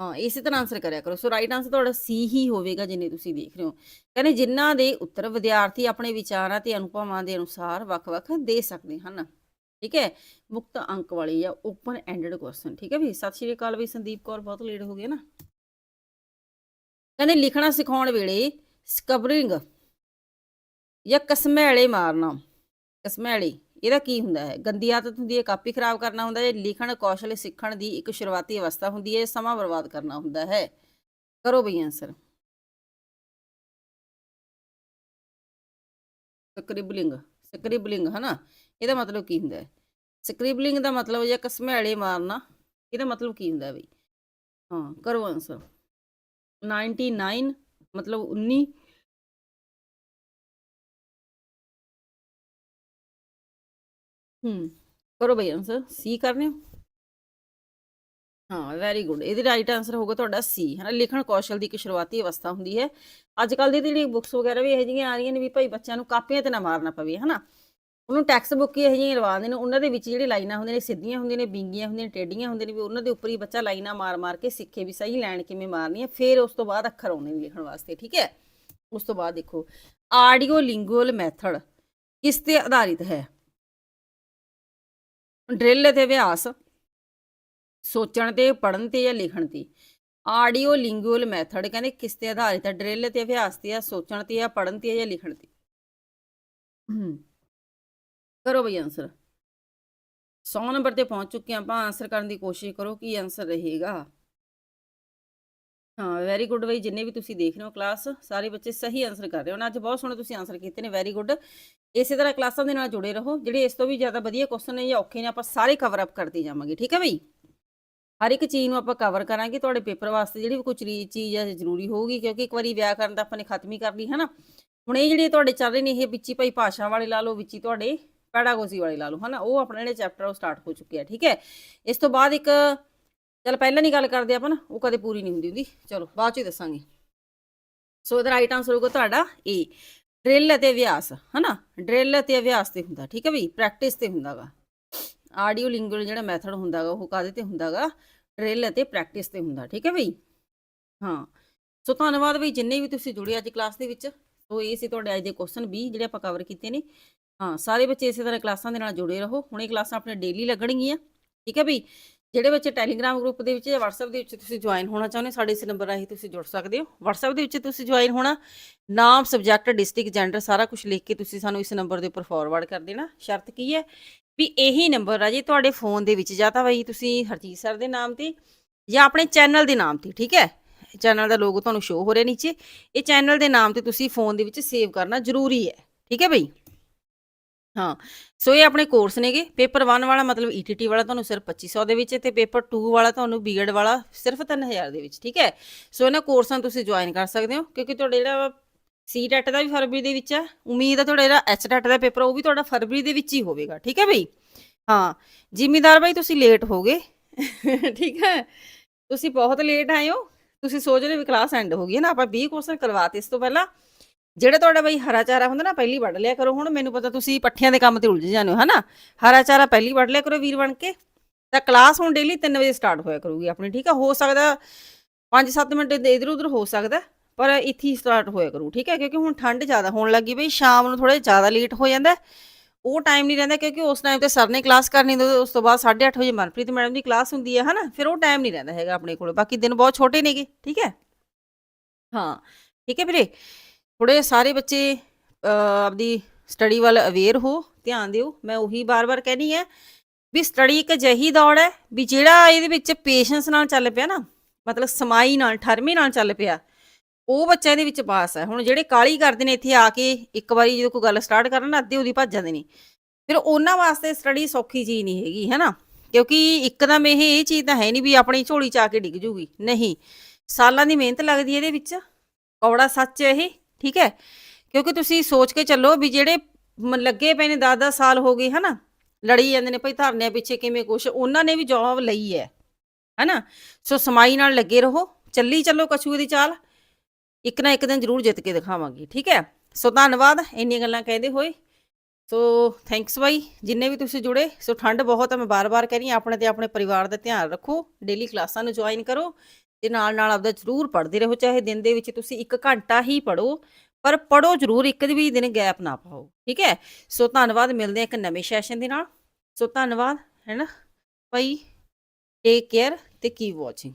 A: ਹਾਂ, ਇਸੇ ਤਰ੍ਹਾਂ ਆਨਸਰ ਕਰਿਆ ਕਰੋ। ਸੋ ਰਾਈਟ ਆਨਸਰ ਤੁਹਾਡਾ ਸੀ ਹੀ ਹੋਵੇਗਾ ਜਿੰਨੇ ਤੁਸੀਂ ਦੇਖ ਰਹੇ ਹੋ। ਕਹਿੰਦੇ ਜਿਨ੍ਹਾਂ ਦੇ ਉੱਤਰ ਵਿਦਿਆਰਥੀ ਆਪਣੇ ਵਿਚਾਰਾਂ ਤੇ ਅਨੁਭਵਾਂ ਦੇ ਅਨੁਸਾਰ ਵੱਖ-ਵੱਖ ਦੇ ਸਕਦੇ ਹਨ। ਠੀਕ ਹੈ? ਮੁਕਤ ਅੰਕ ਵਾਲੇ ਜਾਂ ਓਪਨ ਐਂਡਡ ਕੁਐਸਚਨ ਠੀਕ ਹੈ ਵੀ? ਸਤਿ ਸ਼੍ਰੀ ਅਕਾਲ ਵੀ ਸੰਦੀਪ ਕੌਰ, ਬਹੁਤ ਲੇਟ ਹੋ ਗਏ ਨਾ। ਕਹਿੰਦੇ ਲਿਖਣਾ ਸਿਖਾਉਣ ਵੇਲੇ ਸਕਬਰਿੰਗ ਜਾਂ ਕਸਮੈਲੇ ਮਾਰਨਾ। ਕਸਮੈਲੇ, ਇਹਦਾ ਕੀ ਹੁੰਦਾ ਹੈ? ਗੰਦੀ ਆਦਤ ਹੁੰਦੀ ਹੈ, ਕਾਪੀ ਖਰਾਬ ਕਰਨਾ ਹੁੰਦਾ ਹੈ, ਲਿਖਣ, ਕੌਸ਼ਲ ਸਿੱਖਣ ਦੀ ਇੱਕ ਸ਼ੁਰੂਆਤੀ ਅਵਸਥਾ ਹੁੰਦੀ ਹੈ ਸਮਾਂ ਬਰਬਾਦ ਕਰਨਾ ਹੁੰਦਾ ਹੈ। ਕਰੋ ਬਈ ਆਨਸਰ ਸਕ੍ਰਿਬਲਿੰਗ ਸਕ੍ਰਿਬਲਿੰਗ, ਹਨਾ? ਇਹਦਾ ਮਤਲਬ ਕੀ ਹੁੰਦਾ ਹੈ? ਸਕ੍ਰਿਬਲਿੰਗ ਦਾ ਮਤਲਬ ਜਾਂ ਕਸਮੈਲੇ ਮਾਰਨਾ, ਇਹਦਾ ਮਤਲਬ ਕੀ ਹੁੰਦਾ ਹੈ ਬਈ? ਹਾਂ, ਕਰੋ ਆਨਸਰ 99 ਮਤਲਬ 19 ਹੂੰ, ਕਰੋ ਬਈ ਆਨਸਰ ਸੀ ਕਰਨੇ ਹੋ? ਹਾਂ ਵੈਰੀ ਗੁੱਡ ਇਹਦੇ ਰਾਈਟ ਆਨਸਰ ਹੋਊਗਾ ਤੁਹਾਡਾ ਸੀ ਹੈ ਨਾ ਲਿਖਣ ਕੌਸ਼ਲ ਦੀ ਇੱਕ ਸ਼ੁਰੂਆਤੀ ਅਵਸਥਾ ਹੁੰਦੀ ਹੈ। ਅੱਜ ਕੱਲ ਦੀ ਜਿਹੜੀ ਬੁੱਕਸ ਵਗੈਰਾ ਵੀ ਇਹ ਜਿਹੀਆਂ ਆ ਰਹੀਆਂ ਨੇ ਵੀ ਭਾਈ ਬੱਚਿਆਂ ਨੂੰ ਕਾਪੀਆਂ ਤੇ ਨਾ ਮਾਰਨਾ ਪਵੇ, ਹਨਾ? ਉਹਨੂੰ ਟੈਕਸਟ ਬੁੱਕ ਹੀ ਇਹੋ ਜਿਹੀਆਂ ਲਵਾ ਨੇ ਉਹਨਾਂ ਦੇ ਵਿੱਚ ਜਿਹੜੀ ਲਾਈਨਾਂ ਹੁੰਦੀਆਂ ਨੇ ਸਿੱਧੀਆਂ ਹੁੰਦੀਆਂ ਨੇ ਬਿੰਗੀਆਂ ਹੁੰਦੀਆਂ ਨੇ ਟੇਡੀਆਂ ਹੁੰਦੀਆਂ ਨੇ ਵੀ ਉਹਨਾਂ ਦੇ ਉੱਪਰ ਹੀ ਬੱਚਾ ਲਾਈਨਾਂ ਮਾਰ-ਮਾਰ ਕੇ ਸਿੱਖੇ ਵੀ ਸਹੀ ਲਾਈਨ ਕਿਵੇਂ ਮਾਰਨੀ ਹੈ ਫਿਰ ਉਸ ਤੋਂ ਬਾਅਦ ਅੱਖਰ ਆਉਣੇ ਨੇ ਲਿਖਣ ਵਾਸਤੇ ਠੀਕ ਹੈ? ਉਸ ਤੋਂ ਬਾਅਦ ਦੇਖੋ ਆਡੀਓ ਲਿੰਗੁਅਲ ਮੈਥਡ ਕਿਸ ਤੇ ਆਧਾਰਿਤ ਹੈ? ਡਰਿਲ ਤੇ ਅਭਿਆਸ ਸੋਚਣ ਤੇ ਪੜਨ ਤੇ ਜਾਂ ਲਿਖਣ ਤੇ। ਆਡੀਓ ਲਿੰਗੁਅਲ ਮੈਥਡ ਕਹਿੰਦੇ ਕਿਸ ਤੇ ਆਧਾਰਿਤ ਹੈ? ਡਰਿਲ ਤੇ ਅਭਿਆਸ ਤੇ ਆ ਸੋਚਣ ਤੇ ਆ ਪੜਨ ਤੇ ਜਾਂ ਲਿਖਣ ਤੇ। ਹਮ, ਕਰੋ ਬਈ ਆਨਸਰ 100 ਨੰਬਰ ਤੇ ਪਹੁੰਚ ਚੁੱਕੇ ਹਾਂ ਆਪਾਂ ਆਨਸਰ ਕਰਨ ਦੀ ਕੋਸ਼ਿਸ਼ ਕਰੋ ਕੀ ਆਨਸਰ ਰਹੇਗਾ। ਹਾਂ ਵੈਰੀ ਗੁੱਡ ਬਈ, ਜਿੰਨੇ ਵੀ ਤੁਸੀਂ ਦੇਖ ਰਹੇ ਹੋ ਕਲਾਸ ਸਾਰੇ ਬੱਚੇ ਸਹੀ ਆਨਸਰ ਕਰ ਰਹੇ ਹੋ। ਨਾ, ਅੱਜ ਬਹੁਤ ਸੋਹਣੇ ਤੁਸੀਂ ਆਨਸਰ ਕੀਤੇ ਨੇ ਵੈਰੀ ਗੁੱਡ ਇਸੇ ਤਰ੍ਹਾਂ ਕਲਾਸਾਂ ਦੇ ਨਾਲ ਜੁੜੇ ਰਹੋ, ਜਿਹੜੇ ਇਸ ਤੋਂ ਵੀ ਜ਼ਿਆਦਾ ਵਧੀਆ ਕੁਐਸਚਨ ਨੇ ਜਾਂ ਔਖੇ ਨੇ, ਆਪਾਂ ਸਾਰੇ ਕਵਰ ਅਪ ਕਰਦੇ ਜਾਵਾਂਗੇ, ਠੀਕ ਹੈ ਬਈ? ਹਰ ਇੱਕ ਚੀਜ਼ ਨੂੰ ਆਪਾਂ ਕਵਰ ਕਰਾਂਗੇ, ਤੁਹਾਡੇ ਪੇਪਰ ਵਾਸਤੇ ਜਿਹੜੀ ਵੀ ਕੁਝ ਚੀਜ਼ ਹੈ, ਜ਼ਰੂਰੀ ਹੋਊਗੀ, ਕਿਉਂਕਿ ਇੱਕ ਵਾਰੀ ਵਿਆਕਰਨ ਤਾਂ ਆਪਾਂ ਨੇ ਖਤਮ ਹੀ ਕਰ ਲਈ ਹੈ ਨਾ ਹੁਣ ਇਹ ਜਿਹੜੇ ਤੁਹਾਡੇ ਚੱਲ ਰਹੇ ਨੇ, ਇਹ ਵਿੱਚ ਹੀ ਭਾਈ ਭਾਸ਼ਾ ਵਾਲੇ ਲਾ ਲਓ, ਵਿੱਚ ਹੀ ਤੁਹਾਡੇ ਪੈਡਾਗੋਜੀ ਵਾਲੇ ਲਾ ਲਓ, ਹਨਾ, ਉਹ ਆਪਣੇ ਜਿਹੜੇ ਚੈਪਟਰ ਉਹ ਸਟਾਰਟ ਹੋ ਚੁੱਕੇ ਠੀਕ ਹੈ? ਇਸ ਤੋਂ ਬਾਅਦ ਇੱਕ, ਚਲ ਪਹਿਲਾਂ ਨਹੀਂ ਗੱਲ ਕਰਦੇ ਆਪਾਂ ਨਾ, ਉਹ ਕਦੇ ਪੂਰੀ ਨਹੀਂ ਹੁੰਦੀ ਹੁੰਦੀ। ਚਲੋ, ਬਾਅਦ ਚ ਹੀ ਦੱਸਾਂਗੇ। ਸੋ ਇਹਦਾ ਰਾਈਟ ਆਨਸਰ ਹੋਊਗਾ ਤੁਹਾਡਾ ਏ ਡਰਿਲ ਅਤੇ ਅਭਿਆਸ, ਹਨਾ? ਡਰਿਲ ਅਤੇ ਅਭਿਆਸ ਤੇ ਹੁੰਦਾ, ਠੀਕ ਹੈ ਵੀ? ਪ੍ਰੈਕਟਿਸ ਤੇ ਹੁੰਦਾਗਾ। ਆਡੀਓ ਲਿੰਗੁਅਲ ਜਿਹੜਾ ਮੈਥਡ ਹੁੰਦਾਗਾ, ਉਹ ਕਾਦੇ ਤੇ ਹੁੰਦਾਗਾ? ਡਰਿਲ ਅਤੇ ਪ੍ਰੈਕਟਿਸ ਤੇ ਹੁੰਦਾ, ਠੀਕ ਹੈ ਬਈ ਹਾਂ। ਸੋ ਧੰਨਵਾਦ ਬਈ ਜਿੰਨੇ ਵੀ ਤੁਸੀਂ ਜੁੜੇ ਅੱਜ ਕਲਾਸ ਦੇ ਵਿੱਚ। ਸੋ ਇਹ ਸੀ ਤੁਹਾਡੇ ਅੱਜ ਦੇ ਕੁਐਸਚਨ ਵੀ ਜਿਹੜੇ ਆਪਾਂ ਕਵਰ ਕੀਤੇ ਨੇ। ਹਾਂ, ਸਾਰੇ ਬੱਚੇ ਇਸੇ ਤਰ੍ਹਾਂ ਕਲਾਸਾਂ ਦੇ ਨਾਲ ਜੁੜੇ ਰਹੋ। ਹੁਣ ਇਹ ਕਲਾਸਾਂ ਆਪਣੇ ਡੇਲੀ ਲੱਗਣਗੀਆਂ। ਠੀਕ ਹੈ ਬਈ ਜਿਹੜੇ ਬੱਚੇ ਟੈਲੀਗ੍ਰਾਮ ਗਰੁੱਪ ਦੇ ਵਿੱਚ ਜਾਂ WhatsApp ਦੇ ਵਿੱਚ ਤੁਸੀਂ ਜੁਆਇਨ ਹੋਣਾ ਚਾਹੁੰਦੇ ਹੋ ਸਾਡੇ ਇਸ ਨੰਬਰ ਰਾਹੀਂ ਤੁਸੀਂ ਜੁੜ ਸਕਦੇ ਹੋ। WhatsApp ਦੇ ਵਿੱਚ ਤੁਸੀਂ ਜੁਆਇਨ ਹੋਣਾ, ਨਾਮ ਸਬਜੈਕਟ ਡਿਸਟ੍ਰਿਕਟ ਜੈਂਡਰ ਸਾਰਾ ਕੁਝ ਲਿਖ ਕੇ ਤੁਸੀਂ ਸਾਨੂੰ ਇਸ ਨੰਬਰ ਦੇ ਉੱਪਰ ਫਾਰਵਰਡ ਕਰ ਦੇਣਾ। ਸ਼ਰਤ ਕੀ ਹੈ ਵੀ ਇਹੀ ਨੰਬਰ ਆ ਜੀ ਤੁਹਾਡੇ ਫੋਨ ਦੇ ਵਿੱਚ ਜਾਂ ਤਾਂ ਬਈ ਤੁਸੀਂ ਹਰਜੀਤ ਸਰ ਦੇ ਨਾਮ ਤੇ ਜਾਂ ਆਪਣੇ ਚੈਨਲ ਦੇ ਨਾਮ ਤੇ, ਠੀਕ ਹੈ? ਚੈਨਲ ਦਾ ਲੋਗੋ ਤੁਹਾਨੂੰ ਸ਼ੋ ਹੋ ਰਿਹਾ ਨੀਚੇ। ਇਹ ਚੈਨਲ ਦੇ ਨਾਮ ਤੇ ਤੁਸੀਂ ਫੋਨ ਦੇ ਵਿੱਚ ਸੇਵ ਕਰਨਾ ਜ਼ਰੂਰੀ ਹੈ। ਠੀਕ ਹੈ ਬਈ? ਹਾਂ, ਸੋ ਇਹ ਆਪਣੇ ਕੋਰਸ ਨੇਗੇ। ਪੇਪਰ 1 ਵਾਲਾ ਮਤਲਬ ETT ਵਾਲਾ ਤੁਹਾਨੂੰ ਸਿਰਫ 2500 ਦੇ ਵਿੱਚ ਤੇ ਪੇਪਰ 2 ਵਾਲਾ ਤੁਹਾਨੂੰ ਬੀਐਡ ਵਾਲਾ ਸਿਰਫ 3000 ਦੇ ਵਿੱਚ, ਠੀਕ ਹੈ? ਸੋ ਇਹਨਾਂ ਕੋਰਸਾਂ ਨੂੰ ਤੁਸੀਂ ਜੁਆਇਨ ਕਰ ਸਕਦੇ ਹੋ, ਕਿਉਂਕਿ ਤੁਹਾਡੇ ਜਿਹੜਾ ਸੀ ਟੈਟ ਦਾ ਵੀ ਫਰਵਰੀ ਦੇ ਵਿੱਚ ਹੈ ਉਮੀਦ ਹੈ ਤੁਹਾਡਾ ਜਿਹੜਾ ਐਚ ਟੈਟ ਦਾ ਪੇਪਰ ਉਹ ਵੀ ਤੁਹਾਡਾ ਫਰਵਰੀ ਦੇ ਵਿੱਚ ਹੀ ਹੋਵੇਗਾ, ਠੀਕ ਹੈ ਬਈ? ਹਾਂ, ਜ਼ਿਮੀਦਾਰ ਬਾਈ, ਤੁਸੀਂ ਲੇਟ ਹੋ ਗਏ, ਠੀਕ ਹੈ? ਤੁਸੀਂ ਬਹੁਤ ਲੇਟ ਆਏ ਹੋ, ਤੁਸੀਂ ਸੋਚ ਰਹੇ ਵੀ ਕਲਾਸ ਐਂਡ ਹੋ ਗਈ ਹੈ ਨਾ, ਆਪਾਂ 20 ਕੁਐਸਚਨ ਕਰਵਾਤੇ ਇਸ ਤੋਂ ਪਹਿਲਾਂ। ਜਿਹੜਾ ਤੁਹਾਡਾ ਬਈ ਹਰਾ ਚਾਰਾ ਹੁੰਦਾ ਨਾ, ਪਹਿਲੀ ਵੱਢ ਲਿਆ ਕਰੋ। ਹੁਣ ਮੈਨੂੰ ਪਤਾ ਤੁਸੀਂ ਪੱਠਿਆਂ ਦੇ ਕੰਮ ਤੇ ਉਲਝ ਜਾਂਦੇ ਹੋ, ਹਨਾ? ਹਰਾ ਚਾਰਾ ਪਹਿਲੀ ਵੱਢ ਲਿਆ ਕਰੋ ਵੀਰ ਬਣ ਕੇ। ਤਾਂ ਕਲਾਸ ਹੁਣ ਡੇਲੀ 3 ਵਜੇ ਸਟਾਰਟ ਹੋਇਆ ਕਰੂਗੀ ਆਪਣੀ, ਠੀਕ ਆ? ਹੋ ਸਕਦਾ 5-7 ਮਿੰਟ ਇਧਰ ਉਧਰ ਹੋ ਸਕਦਾ, ਪਰ ਇੱਥੇ ਹੀ ਸਟਾਰਟ ਹੋਇਆ ਕਰੂ, ਠੀਕ ਹੈ ਕਿਉਂਕਿ ਹੁਣ ਠੰਡ ਜ਼ਿਆਦਾ ਹੋਣ ਲੱਗੀ ਬਈ, ਸ਼ਾਮ ਨੂੰ ਥੋੜਾ ਜ਼ਿਆਦਾ ਲੇਟ ਹੋ ਜਾਂਦਾ। ਉਹ ਟਾਈਮ ਨਹੀਂ ਰਹਿੰਦਾ ਕਿਉਂਕਿ ਉਸ ਟਾਈਮ ਤੇ ਸਰ ਨੇ ਕਲਾਸ ਕਰਨੀ ਤੇ ਉਸ ਤੋਂ ਬਾਅਦ 8:30 ਵਜੇ ਮਨਪ੍ਰੀਤ ਮੈਡਮ ਦੀ ਕਲਾਸ ਹੁੰਦੀ ਹੈ ਹਨਾ? ਫਿਰ ਉਹ ਟਾਈਮ ਨਹੀਂ ਰਹਿੰਦਾ ਹੈਗਾ ਆਪਣੇ ਕੋਲ, ਬਾਕੀ ਦਿਨ ਬਹੁਤ ਛੋਟੇ ਨੇਗੇ, ਠੀਕ ਹੈ ਹਾਂ, ਠੀਕ ਹੈ ਵੀਰੇ? ਥੋੜੇ ਸਾਰੇ ਬੱਚੇ ਅਹ, ਆਪਦੀ ਸਟੱਡੀ ਵੱਲ ਅਵੇਅਰ ਹੋ ਧਿਆਨ ਦਿਓ ਮੈਂ ਉਹੀ ਬਾਰ-ਬਾਰ ਕਹਿਣੀ ਹੈ ਵੀ ਸਟੱਡੀ ਇੱਕ ਅਜਿਹੀ ਦੌੜ ਹੈ ਵੀ ਜਿਹੜਾ ਇਹਦੇ ਵਿੱਚ ਪੇਸ਼ੈਂਸ ਨਾਲ ਚੱਲ ਪਿਆ ਨਾ ਮਤਲਬ ਸਮਾਈ ਨਾਲ ਠਰਮੇ ਨਾਲ ਚੱਲ ਪਿਆ ਉਹ ਬੱਚਾ ਇਹਦੇ ਵਿੱਚ ਪਾਸ ਹੈ। ਹੁਣ ਜਿਹੜੇ ਕਾਲੀ ਕਰਦੇ ਨੇ ਇੱਥੇ ਆ ਕੇ ਇੱਕ ਵਾਰੀ ਜਦੋਂ ਕੋਈ ਗੱਲ ਸਟਾਰਟ ਕਰਨ ਨਾ ਅੱਧੇ ਉਹਦੀ ਭੱਜ ਜਾਂਦੇ ਨੇ। ਫਿਰ ਉਹਨਾਂ ਵਾਸਤੇ ਸਟੱਡੀ ਸੌਖੀ ਚੀਜ਼ ਨਹੀਂ ਹੈਗੀ ਹੈਨਾ? ਕਿਉਂਕਿ ਇੱਕਦਮ ਇਹ ਇਹ ਚੀਜ਼ ਤਾਂ ਹੈ ਨਹੀਂ ਵੀ ਆਪਣੀ ਝੋਲੀ ਚ ਆ ਕੇ ਡਿੱਗ ਜੂਗੀ। ਨਹੀਂ। ਸਾਲਾਂ ਦੀ ਮਿਹਨਤ ਲੱਗਦੀ ਇਹਦੇ ਵਿੱਚ। ਕੌੜਾ ਸੱਚ ਇਹ। ਠੀਕ ਹੈ? ਕਿਉਂਕਿ ਤੁਸੀਂ ਸੋਚ ਕੇ ਚੱਲੋ ਵੀ ਜਿਹੜੇ ਮ- ਲੱਗੇ ਪਏ ਨੇ 10-10 ਸਾਲ ਹੋ ਗਏ, ਹਨਾ? ਲੜੀ ਜਾਂਦੇ ਨੇ ਭਈ ਧਰਨਿਆਂ ਪਿੱਛੇ ਕਿਵੇਂ ਕੁਛ, ਉਹਨਾਂ ਨੇ ਵੀ ਜੌਬ ਲਈ ਹੈ, ਹਨਾ? ਸੋ ਸਮਾਈ ਨਾਲ ਲੱਗੇ ਰਹੋ, ਚੱਲੀ ਚੱਲੋ ਕਛੂਏ ਦੀ ਚਾਲ। ਇੱਕ ਨਾ ਇੱਕ ਦਿਨ ਜ਼ਰੂਰ ਜਿੱਤ ਕੇ ਦਿਖਾਵਾਂਗੇ, ਠੀਕ ਹੈ? ਸੋ ਧੰਨਵਾਦ, ਇੰਨੀਆਂ ਗੱਲਾਂ ਕਹਿੰਦੇ ਹੋਏ। ਸੋ ਥੈਂਕਸ ਬਾਈ, ਜਿੰਨੇ ਵੀ ਤੁਸੀਂ ਜੁੜੇ, ਸੋ ਠੰਡ ਬਹੁਤ ਹੈ ਮੈਂ ਬਾਰ-ਬਾਰ ਕਹਿ ਰਹੀ ਹਾਂ, ਆਪਣੇ ਤੇ ਆਪਣੇ ਪਰਿਵਾਰ ਦਾ ਧਿਆਨ ਰੱਖੋ ਡੇਲੀ ਕਲਾਸਾਂ ਨੂੰ ਜੁਆਇਨ ਕਰੋ। ਤੇ ਨਾਲ ਨਾਲ ਆਪਦਾ ਜ਼ਰੂਰ ਪੜ੍ਹਦੇ ਰਹੋ, ਚਾਹੇ ਦਿਨ ਦੇ ਵਿੱਚ ਤੁਸੀਂ ਇੱਕ ਘੰਟਾ ਹੀ ਪੜੋ ਪਰ ਪੜੋ ਜ਼ਰੂਰ, ਇੱਕ ਵੀ ਦਿਨ ਗੈਪ ਨਾ ਪਾਓ, ਠੀਕ ਹੈ? ਸੋ ਧੰਨਵਾਦ, ਮਿਲਦੇ ਹਾਂ ਇੱਕ ਨਵੇਂ ਸੈਸ਼ਨ ਦੇ ਨਾਲ। ਸੋ ਧੰਨਵਾਦ, ਹੈ ਨਾ? ਭਾਈ ਟੇਕ ਕੇਅਰ ਤੇ ਕੀਪ ਵਾਚਿੰਗ